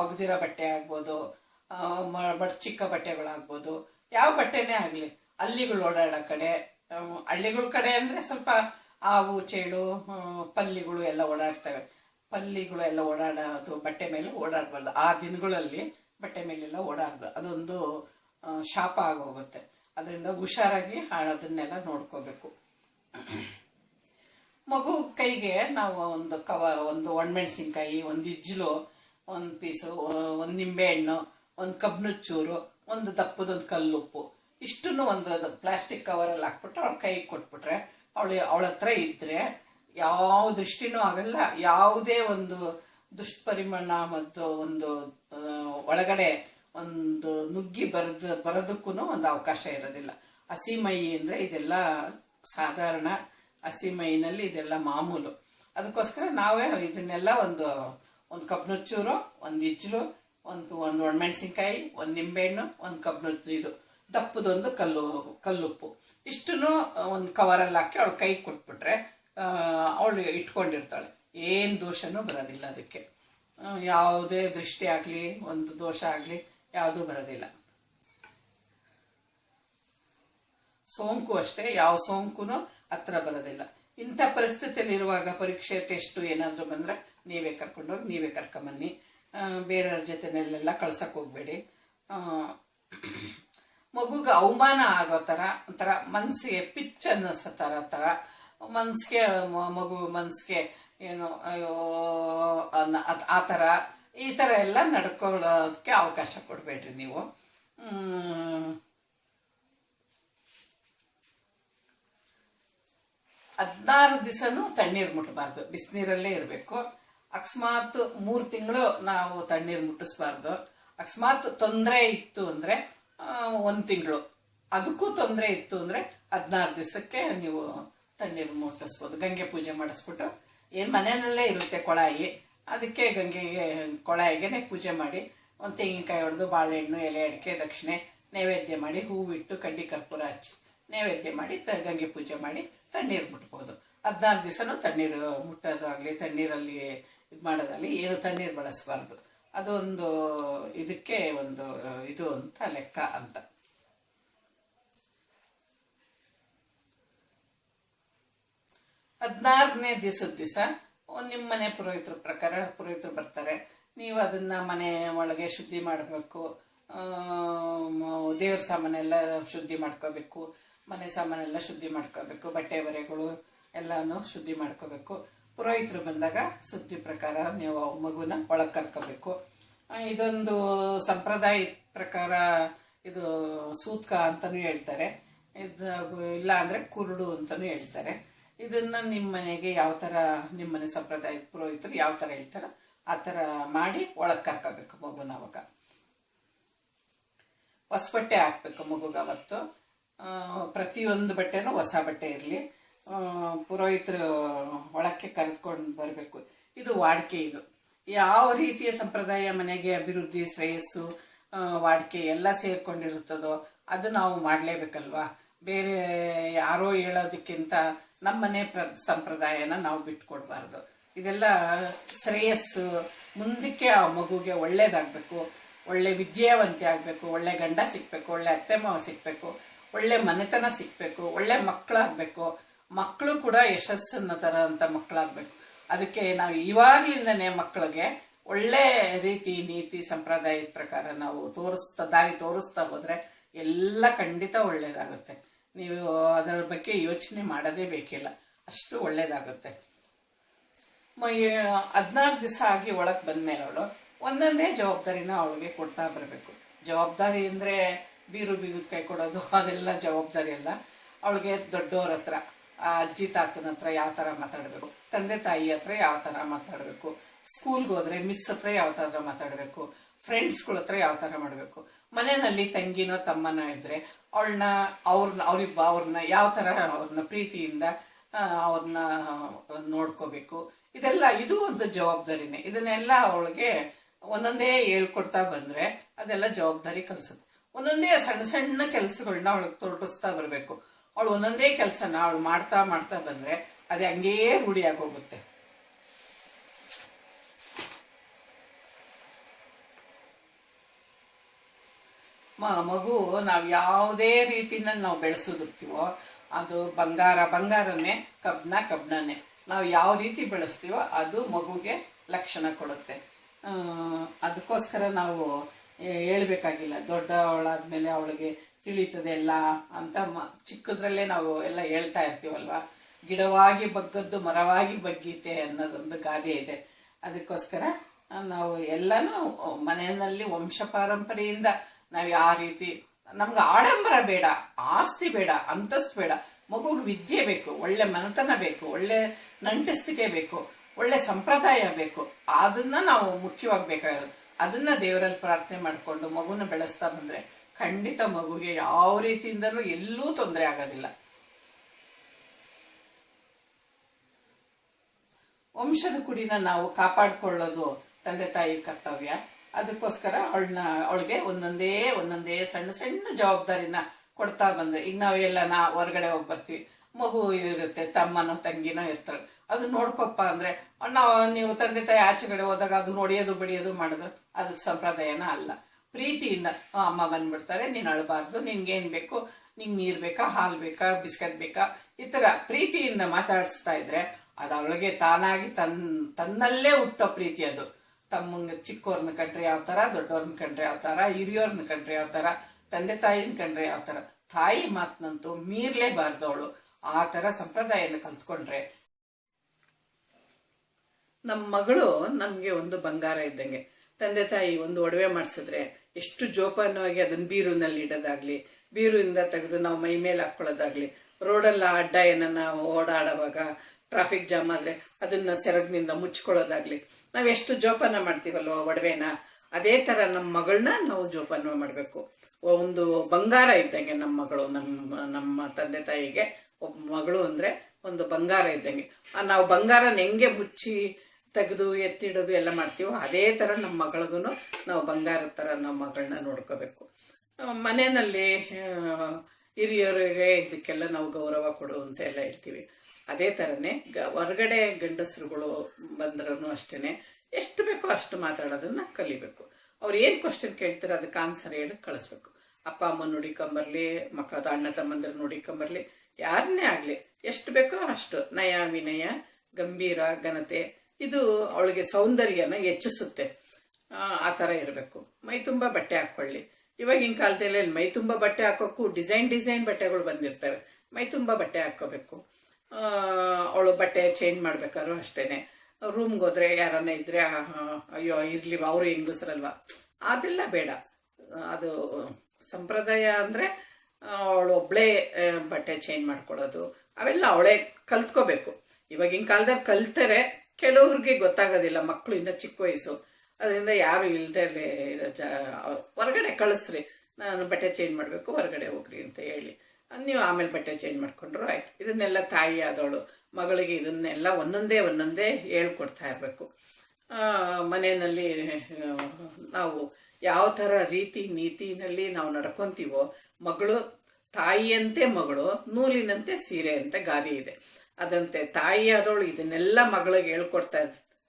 ಒಗ್ದಿರೋ ಬಟ್ಟೆ ಆಗ್ಬೋದು ಬಟ್ ಚಿಕ್ಕ ಬಟ್ಟೆಗಳಾಗ್ಬೋದು, ಯಾವ ಬಟ್ಟೆನೇ ಆಗಲಿ ಅಲ್ಲಿಗಳು ಓಡಾಡೋ ಕಡೆ ಹಳ್ಳಿಗಳ ಕಡೆ ಅಂದರೆ ಸ್ವಲ್ಪ ಹಾವು ಚೇಳು ಪಲ್ಲಿಗಳು ಎಲ್ಲ ಓಡಾಡ್ತವೆ. ಪಲ್ಲಿಗಳು ಎಲ್ಲ ಓಡಾಡೋದು ಬಟ್ಟೆ ಮೇಲೆ ಓಡಾಡಬಾರ್ದು. ಆ ದಿನಗಳಲ್ಲಿ ಬಟ್ಟೆ ಮೇಲೆಲ್ಲ ಓಡಾಡ್ದು ಅದೊಂದು ಶಾಪ ಆಗೋಗುತ್ತೆ. ಅದರಿಂದ ಹುಷಾರಾಗಿ ಅದನ್ನೆಲ್ಲ ನೋಡ್ಕೋಬೇಕು. ಮಗು ಕೈಗೆ ನಾವು ಒಂದು ಕವ, ಒಂದು ಒಣಮೆಣಸಿನ್ಕಾಯಿ, ಒಂದು ಇಜ್ಜಲು, ಒಂದು ಪೀಸು ಒಂದು ನಿಂಬೆಹಣ್ಣು, ಒಂದು ಕಬ್ಬನುಚ್ಚೂರು ಚೂರು ಒಂದು ದಪ್ಪದೊಂದು ಕಲ್ಲುಪ್ಪು, ಇಷ್ಟನ್ನು ಒಂದು ಪ್ಲಾಸ್ಟಿಕ್ ಕವರಲ್ಲಿ ಹಾಕ್ಬಿಟ್ಟು ಅವಳ ಕೈಗೆ ಕೊಟ್ಬಿಟ್ರೆ, ಅವಳು ಅವಳ ಹತ್ರ ಇದ್ದರೆ ಯಾವ ದೃಷ್ಟಿನೂ ಆಗಲ್ಲ. ಯಾವುದೇ ಒಂದು ದುಷ್ಪರಿಣಾಮದ್ದು ಒಂದು ಒಳಗಡೆ ಒಂದು ನುಗ್ಗಿ ಬರದ ಬರೋದಕ್ಕೂ ಒಂದು ಅವಕಾಶ ಇರೋದಿಲ್ಲ. ಹಸಿಮೈ ಅಂದರೆ ಇದೆಲ್ಲ ಸಾಧಾರಣ ಹಸಿಮೈನಲ್ಲಿ ಇದೆಲ್ಲ ಮಾಮೂಲು. ಅದಕ್ಕೋಸ್ಕರ ನಾವೇ ಇದನ್ನೆಲ್ಲ ಒಂದು ಒಂದು ಕಪ್ ಚೂರು ಒಂದು ಇಜ್ಜಲು, ಒಂದು ಒಂದು ಒಣಮೆಣಸಿನ್ಕಾಯಿ, ಒಂದು ನಿಂಬೆಹಣ್ಣು, ಒಂದು ಕಬ್ಬಿಣದ ಇದು. ದಪ್ಪದೊಂದು ಕಲ್ಲು, ಕಲ್ಲುಪ್ಪು. ಇಷ್ಟನ್ನು ಒಂದು ಕವರಲ್ಲಿ ಹಾಕಿ ಅವಳು ಕೈ ಕೊಟ್ಬಿಟ್ರೆ ಅವಳು ಇಟ್ಕೊಂಡಿರ್ತಾಳೆ. ಏನು ದೋಷನೂ ಬರೋದಿಲ್ಲ ಅದಕ್ಕೆ. ಯಾವುದೇ ದೃಷ್ಟಿ ಆಗಲಿ, ಒಂದು ದೋಷ ಆಗಲಿ ಯಾವುದೂ ಬರೋದಿಲ್ಲ. ಸೋಂಕು ಅಷ್ಟೇ, ಯಾವ ಸೋಂಕುನು ಹತ್ರ ಬರೋದಿಲ್ಲ. ಇಂಥ ಪರಿಸ್ಥಿತಿಯಲ್ಲಿರುವಾಗ ಪರೀಕ್ಷೆ ಟೆಸ್ಟು ಏನಾದರೂ ಬಂದರೆ ನೀವೇ ಕರ್ಕೊಂಡೋಗಿ, ನೀವೇ ಕರ್ಕೊಂಬನ್ನಿ. ಬೇರೆಯವ್ರ ಜೊತೆನಲ್ಲೆಲ್ಲ ಕಳ್ಸಕ್ಕೆ ಹೋಗಬೇಡಿ. ಮಗುಗೆ ಅವಮಾನ ಆಗೋ ಥರ, ಒಂಥರ ಮನಸ್ಸಿಗೆ ಪಿಚ್ ಅನ್ನಿಸೋ ಥರ ಥರ ಮನಸ್ಸಿಗೆ ಮಗು ಮನಸ್ಸಿಗೆ ಏನು, ಅಯ್ಯೋ ಆ ಥರ ಈ ಥರ ಎಲ್ಲ ನಡ್ಕೊಳ್ಳೋದಕ್ಕೆ ಅವಕಾಶ ಕೊಡಬೇಡ್ರಿ ನೀವು. ಹದಿನಾರು ದಿವಸನೂ ತಣ್ಣೀರು ಮುಟ್ಟಬಾರ್ದು ಬಿಸಿನೀರಲ್ಲೇ ಇರಬೇಕು. ಅಕಸ್ಮಾತ್ ಮೂರು ತಿಂಗಳು ನಾವು ತಣ್ಣೀರು ಮುಟ್ಟಿಸ್ಬಾರ್ದು. ಅಕಸ್ಮಾತ್ ತೊಂದರೆ ಇತ್ತು ಅಂದರೆ ಒಂದು ತಿಂಗಳು. ಅದಕ್ಕೂ ತೊಂದರೆ ಇತ್ತು ಅಂದರೆ ಹದಿನಾರು ದಿವಸಕ್ಕೆ ನೀವು ತಣ್ಣೀರು ಮುಟ್ಟಿಸ್ಬೋದು. ಗಂಗೆ ಪೂಜೆ ಮಾಡಿಸ್ಬಿಟ್ಟು. ಏನು ಮನೆಯಲ್ಲೇ ಇರುತ್ತೆ ಕೊಳಾಯಿ. ಅದಕ್ಕೆ ಗಂಗೆಗೆ ಕೊಳಾಯಿಗೆ ಪೂಜೆ ಮಾಡಿ, ಒಂದು ತೆಂಗಿನಕಾಯಿ ಹೊಡೆದು ಬಾಳೆಹಣ್ಣು, ಎಲೆ, ಅಡಿಕೆ, ದಕ್ಷಿಣೆ ನೈವೇದ್ಯ ಮಾಡಿ ಹೂವಿಟ್ಟು ಕಡ್ಡಿ ಕರ್ಪೂರ ಹಚ್ಚಿ, ನೈವೇದ್ಯ ಮಾಡಿ ತ, ಗಂಗೆ ಪೂಜೆ ಮಾಡಿ ತಣ್ಣೀರು ಮುಟ್ಬೋದು. ಹದಿನಾರು ದಿವಸನೂ ತಣ್ಣೀರು ಮುಟ್ಟೋದಾಗಲಿ ತಣ್ಣೀರಲ್ಲಿ ಇದು ಮಾಡೋದಾಗಲಿ ಏನು ತಣ್ಣೀರು ಬಳಸಬಾರ್ದು. ಅದೊಂದು ಇದಕ್ಕೆ ಒಂದು, ಇದು ಅಂತ ಲೆಕ್ಕ ಅಂತ. ಹದಿನಾರನೇ ದಿವಸದ ದಿವಸ ನಿಮ್ಮ ಮನೆ ಪುರೋಹಿತರ ಪ್ರಕಾರ ಪುರೋಹಿತರು ಬರ್ತಾರೆ. ನೀವು ಅದನ್ನ ಮನೆ ಒಳಗೆ ಶುದ್ಧಿ ಮಾಡಬೇಕು. ದೇವ್ರ ಸಾಮಾನೆಲ್ಲ ಶುದ್ಧಿ ಮಾಡ್ಕೋಬೇಕು. ಮನೆ ಸಾಮಾನೆಲ್ಲ ಶುದ್ಧಿ ಮಾಡ್ಕೋಬೇಕು. ಬಟ್ಟೆ ಬರೆಗಳು ಎಲ್ಲನೂ ಶುದ್ಧಿ ಮಾಡ್ಕೋಬೇಕು. ಪುರೋಹಿತರು ಬಂದಾಗ ಸುದ್ದಿ ಪ್ರಕಾರ ನೀವು ಮಗುನ ಒಳಗೆ ಕರ್ಕೋಬೇಕು. ಇದೊಂದು ಸಂಪ್ರದಾಯ ಪ್ರಕಾರ ಇದು ಸೂತ್ಕ ಅಂತಲೂ ಹೇಳ್ತಾರೆ. ಇದು, ಇಲ್ಲ ಅಂದರೆ ಕುರುಡು ಅಂತಲೂ ಹೇಳ್ತಾರೆ. ಇದನ್ನು ನಿಮ್ಮ ಮನೆಗೆ ಯಾವ ಥರ ನಿಮ್ಮ ಮನೆ ಸಂಪ್ರದಾಯ ಪುರೋಹಿತರು ಯಾವ ಥರ ಹೇಳ್ತಾರೋ ಆ ಥರ ಮಾಡಿ ಒಳಗೆ ಕರ್ಕೋಬೇಕು ಮಗುನ ಅವಾಗ. ಹೊಸ ಬಟ್ಟೆ ಹಾಕ್ಬೇಕು ಮಗುಗೆ ಅವತ್ತು. ಪ್ರತಿಯೊಂದು ಬಟ್ಟೆನೂ ಹೊಸ ಬಟ್ಟೆ ಇರಲಿ. ಪುರೋಹಿತರು ಒಳಕ್ಕೆ ಕರೆದುಕೊಂಡು ಬರಬೇಕು. ಇದು ವಾಡಿಕೆ ಇದು. ಯಾವ ರೀತಿಯ ಸಂಪ್ರದಾಯ ಮನೆಗೆ ಅಭಿವೃದ್ಧಿ, ಶ್ರೇಯಸ್ಸು ವಾಡಿಕೆ ಎಲ್ಲ ಸೇರ್ಕೊಂಡಿರುತ್ತದೋ ಅದು ನಾವು ಮಾಡಲೇಬೇಕಲ್ವಾ? ಬೇರೆ ಯಾರೋ ಹೇಳೋದಕ್ಕಿಂತ ನಮ್ಮನೆ ಪ್ರ, ಸಂಪ್ರದಾಯನ ನಾವು ಬಿಟ್ಕೊಡ್ಬಾರ್ದು. ಇದೆಲ್ಲ ಶ್ರೇಯಸ್ಸು. ಮುಂದಕ್ಕೆ ಆ ಮಗುಗೆ ಒಳ್ಳೇದಾಗಬೇಕು. ಒಳ್ಳೆ ವಿದ್ಯಾವಂತಿ ಆಗಬೇಕು. ಒಳ್ಳೆ ಗಂಡ ಸಿಗಬೇಕು. ಒಳ್ಳೆ ಅತ್ತೆ ಮಾವ ಸಿಗಬೇಕು. ಒಳ್ಳೆ ಮನೆತನ ಸಿಗಬೇಕು. ಒಳ್ಳೆ ಮಕ್ಕಳಾಗಬೇಕು. ಮಕ್ಕಳು ಕೂಡ ಯಶಸ್ಸನ್ನು ತರೋಂಥ ಮಕ್ಕಳಾಗಬೇಕು. ಅದಕ್ಕೆ ನಾವು ಇವಾಗಲಿಂದನೇ ಮಕ್ಕಳಿಗೆ ಒಳ್ಳೆ ರೀತಿ, ನೀತಿ, ಸಂಪ್ರದಾಯದ ಪ್ರಕಾರ ನಾವು ತೋರಿಸ್ತಾ, ದಾರಿ ತೋರಿಸ್ತಾ ಹೋದರೆ ಎಲ್ಲ ಖಂಡಿತ ಒಳ್ಳೇದಾಗುತ್ತೆ. ನೀವು ಅದರ ಬಗ್ಗೆ ಯೋಚನೆ ಮಾಡೋದೇ ಬೇಕಿಲ್ಲ. ಅಷ್ಟು ಒಳ್ಳೇದಾಗುತ್ತೆ. ಹದಿನಾರು ದಿವಸ ಆಗಿ ಒಳಗೆ ಬಂದಮೇಲೆ ಅವಳು ಒಂದೊಂದೇ ಜವಾಬ್ದಾರಿನ ಅವಳಿಗೆ ಕೊಡ್ತಾ ಬರಬೇಕು. ಜವಾಬ್ದಾರಿ ಅಂದರೆ ಬೀರು ಬೀಗದ ಕೈ ಕೊಡೋದು, ಅದೆಲ್ಲ ಜವಾಬ್ದಾರಿ ಅಲ್ಲ. ಅವಳಿಗೆ ದೊಡ್ಡವ್ರ ಹತ್ರ ಅಜ್ಜಿ ತಾತನ ಹತ್ರ ಯಾವ ಥರ ಮಾತಾಡಬೇಕು, ತಂದೆ ತಾಯಿ ಹತ್ರ ಯಾವ ಥರ ಮಾತಾಡಬೇಕು ಸ್ಕೂಲ್ಗೆ ಹೋದ್ರೆ ಮಿಸ್ ಹತ್ರ ಯಾವ ಥರ ಮಾತಾಡಬೇಕು ಫ್ರೆಂಡ್ಸ್ಗಳ ಹತ್ರ ಯಾವ ಥರ ಮಾಡಬೇಕು ಮನೆಯಲ್ಲಿ ತಂಗಿನೋ ತಮ್ಮನೋ ಇದ್ದರೆ ಅವಳನ್ನ ಅವ್ರನ್ನ ಅವ್ರಿಬ್ಬ ಅವ್ರನ್ನ ಯಾವ ಥರ ಅವ್ರನ್ನ ಪ್ರೀತಿಯಿಂದ ಅವ್ರನ್ನ ನೋಡ್ಕೋಬೇಕು. ಇದೆಲ್ಲ ಇದು ಒಂದು ಜವಾಬ್ದಾರಿನೇ. ಇದನ್ನೆಲ್ಲ ಅವಳಿಗೆ ಒಂದೊಂದೇ ಹೇಳ್ಕೊಡ್ತಾ ಬಂದರೆ ಅದೆಲ್ಲ ಜವಾಬ್ದಾರಿ ಕಲಿಸುತ್ತೆ. ಒಂದೊಂದೇ ಸಣ್ಣ ಸಣ್ಣ ಕೆಲಸಗಳನ್ನ ಅವಳಿಗೆ ತೋರಿಸ್ತಾ ಬರಬೇಕು. ಅವಳು ಒಂದೊಂದೇ ಕೆಲಸನ ಅವಳು ಮಾಡ್ತಾ ಮಾಡ್ತಾ ಬಂದರೆ ಅದೇ ಹಂಗೇ ರೂಢಿಯಾಗೋಗುತ್ತೆ. ಮಗು, ನಾವು ಯಾವುದೇ ರೀತಿನಲ್ಲಿ ನಾವು ಬೆಳೆಸೋದಿರ್ತೀವೋ ಅದು ಬಂಗಾರ, ಬಂಗಾರನೇ ಕಬ್ಬನ ಕಬ್ಣನೇ ನಾವು ಯಾವ ರೀತಿ ಬೆಳೆಸ್ತೀವೋ ಅದು ಮಗುಗೆ ಲಕ್ಷಣ ಕೊಡುತ್ತೆ. ಅದಕ್ಕೋಸ್ಕರ ನಾವು ಹೇಳ್ಬೇಕಾಗಿಲ್ಲ, ದೊಡ್ಡವಳಾದ್ಮೇಲೆ ಅವಳಿಗೆ ತಿಳಿತದೆ ಎಲ್ಲ ಅಂತ ಮ, ಚಿಕ್ಕದ್ರಲ್ಲೇ ನಾವು ಎಲ್ಲ ಹೇಳ್ತಾ ಇರ್ತೀವಲ್ವ? ಗಿಡವಾಗಿ ಬಗ್ಗದ್ದು ಮರವಾಗಿ ಬಗ್ಗೀತೆ ಅನ್ನೋದೊಂದು ಗಾದೆ ಇದೆ. ಅದಕ್ಕೋಸ್ಕರ ನಾವು ಎಲ್ಲನೂ ಮನೆಯಲ್ಲಿ ವಂಶ ಪಾರಂಪರೆಯಿಂದ ನಾವು ಯಾವ ರೀತಿ, ನಮ್ಗೆ ಆಡಂಬರ ಬೇಡ, ಆಸ್ತಿ ಬೇಡ, ಅಂತಸ್ತು ಬೇಡ. ಮಗುಗೆ ವಿದ್ಯೆ ಬೇಕು, ಒಳ್ಳೆ ಮನತನ ಬೇಕು, ಒಳ್ಳೆ ನಂಟಿಸ್ತಿಕೆ ಬೇಕು, ಒಳ್ಳೆ ಸಂಪ್ರದಾಯ ಬೇಕು, ಅದನ್ನ ನಾವು ಮುಖ್ಯವಾಗಿ ಬೇಕಾಗಿರೋದು ಅದನ್ನ ದೇವರಲ್ಲಿ ಪ್ರಾರ್ಥನೆ ಮಾಡಿಕೊಂಡು ಮಗುನ ಬೆಳೆಸ್ತಾ ಬಂದ್ರೆ ಖಂಡಿತ ಮಗುಗೆ ಯಾವ ರೀತಿಯಿಂದಲೂ ಎಲ್ಲೂ ತೊಂದರೆ ಆಗೋದಿಲ್ಲ. ವಂಶದ ಕುಡಿನ ನಾವು ಕಾಪಾಡಿಕೊಳ್ಳೋದು ತಂದೆ ತಾಯಿ ಕರ್ತವ್ಯ. ಅದಕ್ಕೋಸ್ಕರ ಅವಳನ್ನ ಅವಳಿಗೆ ಒಂದೊಂದೇ ಒಂದೊಂದೇ ಸಣ್ಣ ಸಣ್ಣ ಜವಾಬ್ದಾರಿನ ಕೊಡ್ತಾ ಬಂದ್ರೆ ಈಗ ನಾವೆಲ್ಲ ನಾ ಹೊರಗಡೆ ಹೋಗಿ ಬರ್ತೀವಿ. ಮಗು ಇರುತ್ತೆ ತಮ್ಮನೋ ತಂಗಿನೋ ಇರ್ತಾಳೆ. ಅದು ನೋಡ್ಕೊಪ್ಪ ಅಂದ್ರೆ ನಾವು ನೀವು ತಂದೆ ತಾಯಿ ಆಚೆಗಡೆ ಹೋದಾಗ ಅದು ನೋಡಿಯೋದು ಬಡಿಯೋದು ಮಾಡೋದು ಅದಕ್ಕೆ ಸಂಪ್ರದಾಯನ ಅಲ್ಲ. ಪ್ರೀತಿಯಿಂದ "ಆ, ಅಮ್ಮ ಬಂದ್ಬಿಡ್ತಾರೆ ನೀನು ಅಳಬಾರ್ದು ನಿನ್ಗೇನು ಬೇಕು ನಿಂಗೆ ನೀರು ಬೇಕಾ ಹಾಲು ಬೇಕಾ ಬಿಸ್ಕತ್ ಬೇಕಾ ಈ ಥರ ಪ್ರೀತಿಯಿಂದ ಮಾತಾಡಿಸ್ತಾ ಇದ್ರೆ ಅದು ಅವಳಿಗೆ ತಾನಾಗಿ ತನ್ ತನ್ನಲ್ಲೇ ಹುಟ್ಟೋ ಪ್ರೀತಿ ಅದು. ತಮ್ಮಂಗೆ ಚಿಕ್ಕವ್ರನ್ನ ಕಂಡ್ರೆ ಯಾವ ಥರ ದೊಡ್ಡವ್ರನ್ನ ಕಂಡ್ರೆ ಯಾವ ಥರ ಹಿರಿಯೋರ್ನ ಕಂಡ್ರೆ ಯಾವ ಥರ ತಂದೆ ತಾಯಿನ ಕಂಡ್ರೆ ಯಾವ ಥರ ತಾಯಿ ಮಾತನಂತೂ ಮೀರ್ಲೇಬಾರ್ದು ಅವಳು ಆ ಥರ ಸಂಪ್ರದಾಯನ ಕಲ್ತ್ಕೊಂಡ್ರೆ ನಮ್ಮ ಮಗಳು ನಮಗೆ ಒಂದು ಬಂಗಾರ ಇದ್ದಂಗೆ. ತಂದೆ ತಾಯಿ ಒಂದು ಒಡವೆ ಮಾಡಿಸಿದ್ರೆ ಎಷ್ಟು ಜೋಪಾನವಾಗಿ ಅದನ್ನ ಬೀರುನಲ್ಲಿ ಇಡೋದಾಗ್ಲಿ ಬೀರುವಿಂದ ತೆಗೆದು ನಾವು ಮೈ ಮೇಲೆ ಹಾಕ್ಕೊಳ್ಳೋದಾಗ್ಲಿ ರೋಡಲ್ಲ ಅಡ್ಡ ಏನನ್ನ ಓಡಾಡುವಾಗ ಟ್ರಾಫಿಕ್ ಜಾಮ್ ಆದರೆ ಅದನ್ನ ಸೆರಗಿನಿಂದ ಮುಚ್ಕೊಳ್ಳೋದಾಗ್ಲಿ. ನಾವು ಎಷ್ಟು ಜೋಪಾನ ಮಾಡ್ತೀವಲ್ವ ಒಡವೆನ? ಅದೇ ಥರ ನಮ್ಮ ಮಗಳನ್ನ ನಾವು ಜೋಪಾನ ಮಾಡಬೇಕು. ಒಂದು ಬಂಗಾರ ಇದ್ದಂಗೆ ನಮ್ಮ ಮಗಳು ನಮ್ಮ ನಮ್ಮ ತಂದೆ ತಾಯಿಗೆ ಒಬ್ಬ ಮಗಳು ಅಂದರೆ ಒಂದು ಬಂಗಾರ ಇದ್ದಂಗೆ. ನಾವು ಬಂಗಾರನ ಹೆಂಗೆ ಮುಚ್ಚಿ ತೆಗೆದು, ಎತ್ತಿಡೋದು ಎಲ್ಲ ಮಾಡ್ತೀವೋ ಅದೇ ಥರ ನಮ್ಮ ಮಗಳಿಗೂ ನಾವು ಬಂಗಾರದ ಥರ ನಮ್ಮ ಮಗಳನ್ನ ನೋಡ್ಕೋಬೇಕು. ಮನೆಯಲ್ಲಿ ಹಿರಿಯರಿಗೆ ಇದಕ್ಕೆಲ್ಲ ನಾವು ಗೌರವ ಕೊಡುವಂತೆ ಎಲ್ಲ ಹೇಳ್ತೀವಿ. ಅದೇ ಥರನೇ ಗ ಹೊರಗಡೆ ಗಂಡಸರುಗಳು ಬಂದ್ರೂ ಅಷ್ಟೇ ಎಷ್ಟು ಬೇಕೋ ಅಷ್ಟು ಮಾತಾಡೋದನ್ನು ಕಲಿಬೇಕು. ಅವ್ರು ಏನು ಕ್ವಶನ್ ಕೇಳ್ತಾರೆ ಅದಕ್ಕೆ ಆನ್ಸರ್ ಹೇಳಿ ಕಳಿಸ್ಬೇಕು. ಅಪ್ಪ ಅಮ್ಮ ನುಡಿಕೊಂಬರ್ಲಿ ಮಕ್ಕಳ ಅಣ್ಣ ತಮ್ಮಂದಿರು ನುಡಿಕೊಂಬರ್ಲಿ ಯಾರನ್ನೇ ಆಗಲಿ ಎಷ್ಟು ಬೇಕೋ ಅಷ್ಟು. ನಯ ವಿನಯ ಗಂಭೀರ ಘನತೆ ಇದು ಅವಳಿಗೆ ಸೌಂದರ್ಯನ ಹೆಚ್ಚಿಸುತ್ತೆ. ಆ, ಥರ ಇರಬೇಕು. ಮೈ ತುಂಬ ಬಟ್ಟೆ ಹಾಕ್ಕೊಳ್ಳಿ. ಇವಾಗಿನ ಕಾಲದಲ್ಲಿ ಮೈ ತುಂಬ ಬಟ್ಟೆ ಹಾಕೋಕ್ಕೂ ಡಿಸೈನ್ ಡಿಸೈನ್ ಬಟ್ಟೆಗಳು ಬಂದಿರ್ತವೆ ಮೈ ತುಂಬ ಬಟ್ಟೆ ಹಾಕ್ಕೋಬೇಕು. ಅವಳು ಬಟ್ಟೆ ಚೇಂಜ್ ಮಾಡ್ಬೇಕಾದ್ರು ಅಷ್ಟೇನೆ. ರೂಮ್ಗೆ ಹೋದ್ರೆ ಯಾರನ್ನ ಇದ್ರೆ ಅಯ್ಯೋ, ಇರ್ಲಿ, ಅವರು ಹೆಂಗಸ್ರಲ್ವಾ? ಅದೆಲ್ಲ ಬೇಡ. ಅದು ಸಂಪ್ರದಾಯ ಅಂದರೆ, ಅವಳು ಒಬ್ಬಳೇ ಬಟ್ಟೆ ಚೇಂಜ್ ಮಾಡ್ಕೊಳ್ಳೋದು. ಅವೆಲ್ಲ ಅವಳೇ ಕಲ್ತ್ಕೋಬೇಕು. ಇವಾಗಿನ ಕಾಲದಲ್ಲಿ ಕಲ್ತಾರೆ ಕೆಲವ್ರಿಗೆ ಗೊತ್ತಾಗೋದಿಲ್ಲ ಮಕ್ಕಳು ಇಂದ ಚಿಕ್ಕ ವಯಸ್ಸು. ಅದರಿಂದ ಯಾರು ಇಲ್ಲದೆ ಹೊರಗಡೆ ಕಳಿಸ್ರಿ. ನಾನು ಬಟ್ಟೆ ಚೇಂಜ್ ಮಾಡಬೇಕು, ಹೊರಗಡೆ ಹೋಗ್ರಿ ಅಂತ ಹೇಳಿ. ನೀವು ಆಮೇಲೆ ಬಟ್ಟೆ ಚೇಂಜ್ ಮಾಡಿಕೊಂಡ್ರು ಆಯ್ತು. ಇದನ್ನೆಲ್ಲ ತಾಯಿ ಆದವಳು, ಮಗಳಿಗೆ ಇದನ್ನೆಲ್ಲ ಒಂದೊಂದೇ ಒಂದೊಂದೇ ಹೇಳ್ಕೊಡ್ತಾ ಇರಬೇಕು. ಮನೆಯಲ್ಲಿ, ನಾವು ಯಾವ ಥರ ರೀತಿ ನೀತಿನಲ್ಲಿ ನಾವು ನಡ್ಕೊತೀವೋ, ಮಗಳು ತಾಯಿಯಂತೆ ಮಗಳು, ನೂಲಿನಂತೆ ಸೀರೆ ಅಂತ ಗಾದೆ ಇದೆ. ಅದಂತೆ ತಾಯಿ ಆದವಳು ಇದನ್ನೆಲ್ಲ ಮಗಳಿಗೆ ಹೇಳ್ಕೊಡ್ತಾ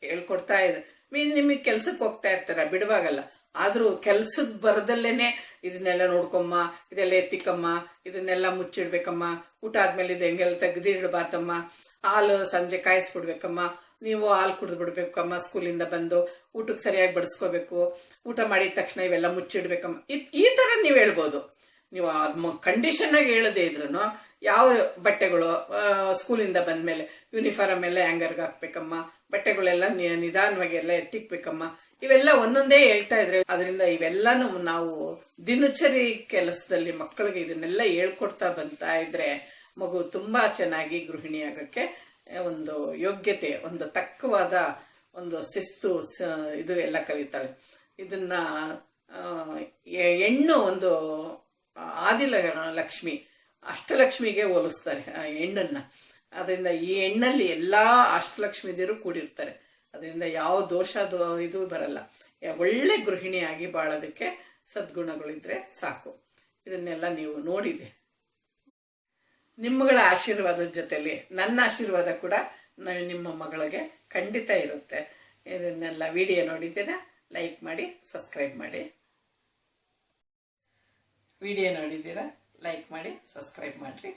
ಹೇಳ್ಕೊಡ್ತಾ ಇದೆ. ಮೀನ್ ನಿಮಗೆ ಕೆಲ್ಸಕ್ಕೆ ಹೋಗ್ತಾ ಇರ್ತಾರೆ? ಬಿಡುವಾಗಲ್ಲ. ಆದರೂ ಕೆಲ್ಸದ ಬರದಲ್ಲೇನೆ ಇದನ್ನೆಲ್ಲ ನೋಡ್ಕೊಮ್ಮ, ಇದೆಲ್ಲ ಎತ್ತಿಕಮ್ಮ ಇದನ್ನೆಲ್ಲ ಮುಚ್ಚಿಡ್ಬೇಕಮ್ಮ. ಊಟ ಆದ್ಮೇಲೆ ಇದು ಹೆಂಗೆಲ್ಲ ತೆಗೆದಿಡಬಾರ್ದಮ್ಮ. ಹಾಲು ಸಂಜೆ ಕಾಯಿಸ್ಬಿಡ್ಬೇಕಮ್ಮ. ನೀವು ಹಾಲು ಕುಡಿದು ಬಿಡ್ಬೇಕಮ್ಮ ಸ್ಕೂಲಿಂದ ಬಂದು. ಊಟಕ್ಕೆ ಸರಿಯಾಗಿ ಬಡಿಸ್ಕೋಬೇಕು. ಊಟ ಮಾಡಿದ ತಕ್ಷಣ ಇವೆಲ್ಲ ಮುಚ್ಚಿಡ್ಬೇಕಮ್ಮ. ಈ- ಥರ ನೀವು ಹೇಳ್ಬೋದು. ನೀವು ಕಂಡೀಷನ್ನಾಗಿ ಹೇಳದೇ ಇದ್ರು ಯಾವ ಬಟ್ಟೆಗಳು ಸ್ಕೂಲಿಂದ ಬಂದಮೇಲೆ ಯೂನಿಫಾರ್ಮ್ ಎಲ್ಲ ಹ್ಯಾಂಗರ್ಗೆ ಹಾಕ್ಬೇಕಮ್ಮ. ಬಟ್ಟೆಗಳೆಲ್ಲ ನಿಧಾನವಾಗಿ ಎಲ್ಲ ಎತ್ತಿಕ್ಬೇಕಮ್ಮ. ಇವೆಲ್ಲ ಒಂದೊಂದೇ ಹೇಳ್ತಾ ಇದ್ರೆ ಅದರಿಂದ ಇವೆಲ್ಲನೂ ನಾವು ದಿನಚರಿ ಕೆಲಸದಲ್ಲಿ ಮಕ್ಕಳಿಗೆ ಇದನ್ನೆಲ್ಲ ಹೇಳ್ಕೊಡ್ತಾ ಬಂತಾ ಇದ್ರೆ ಮಗು ತುಂಬಾ ಚೆನ್ನಾಗಿ ಗೃಹಿಣಿ ಆಗಕ್ಕೆ ಒಂದು ಯೋಗ್ಯತೆ, ಒಂದು ತಕ್ಕವಾದ ಒಂದು ಶಿಸ್ತು ಇದು ಎಲ್ಲ ಕಲಿತಾಳೆ. ಇದನ್ನ ಹೆಣ್ಣು ಒಂದು ಆದಿಲ ಲಕ್ಷ್ಮಿ ಅಷ್ಟಲಕ್ಷ್ಮಿಗೆ ಹೋಲಿಸ್ತಾರೆ, ಆ, ಹೆಣ್ಣನ್ನ. ಅದರಿಂದ ಈ ಹೆಣ್ಣಲ್ಲಿ ಎಲ್ಲ ಅಷ್ಟಲಕ್ಷ್ಮಿದಿರು ಕೂಡಿರ್ತಾರೆ. ಅದರಿಂದ ಯಾವ ದೋಷ ಇದು ಬರಲ್ಲ. ಒಳ್ಳೆ ಗೃಹಿಣಿಯಾಗಿ ಬಾಳೋದಕ್ಕೆ ಸದ್ಗುಣಗಳಿದ್ರೆ ಸಾಕು. ಇದನ್ನೆಲ್ಲ ನೀವು ನೋಡಿದೆ ನಿಮ್ಮಗಳ ಆಶೀರ್ವಾದದ ಜೊತೆಲಿ ನನ್ನ ಆಶೀರ್ವಾದ ಕೂಡ ನಿಮ್ಮ ಮಗಳಿಗೆ ಖಂಡಿತ ಇರುತ್ತೆ. ಇದನ್ನೆಲ್ಲ ವಿಡಿಯೋ ನೋಡಿದ್ದೀರಾ? ಲೈಕ್ ಮಾಡಿ, ಸಬ್ಸ್ಕ್ರೈಬ್ ಮಾಡಿ. ವಿಡಿಯೋ ನೋಡಿದ್ದೀರಾ? ಲೈಕ್ ಮಾಡಿ, ಸಬ್ಸ್ಕ್ರೈಬ್ ಮಾಡಿರಿ.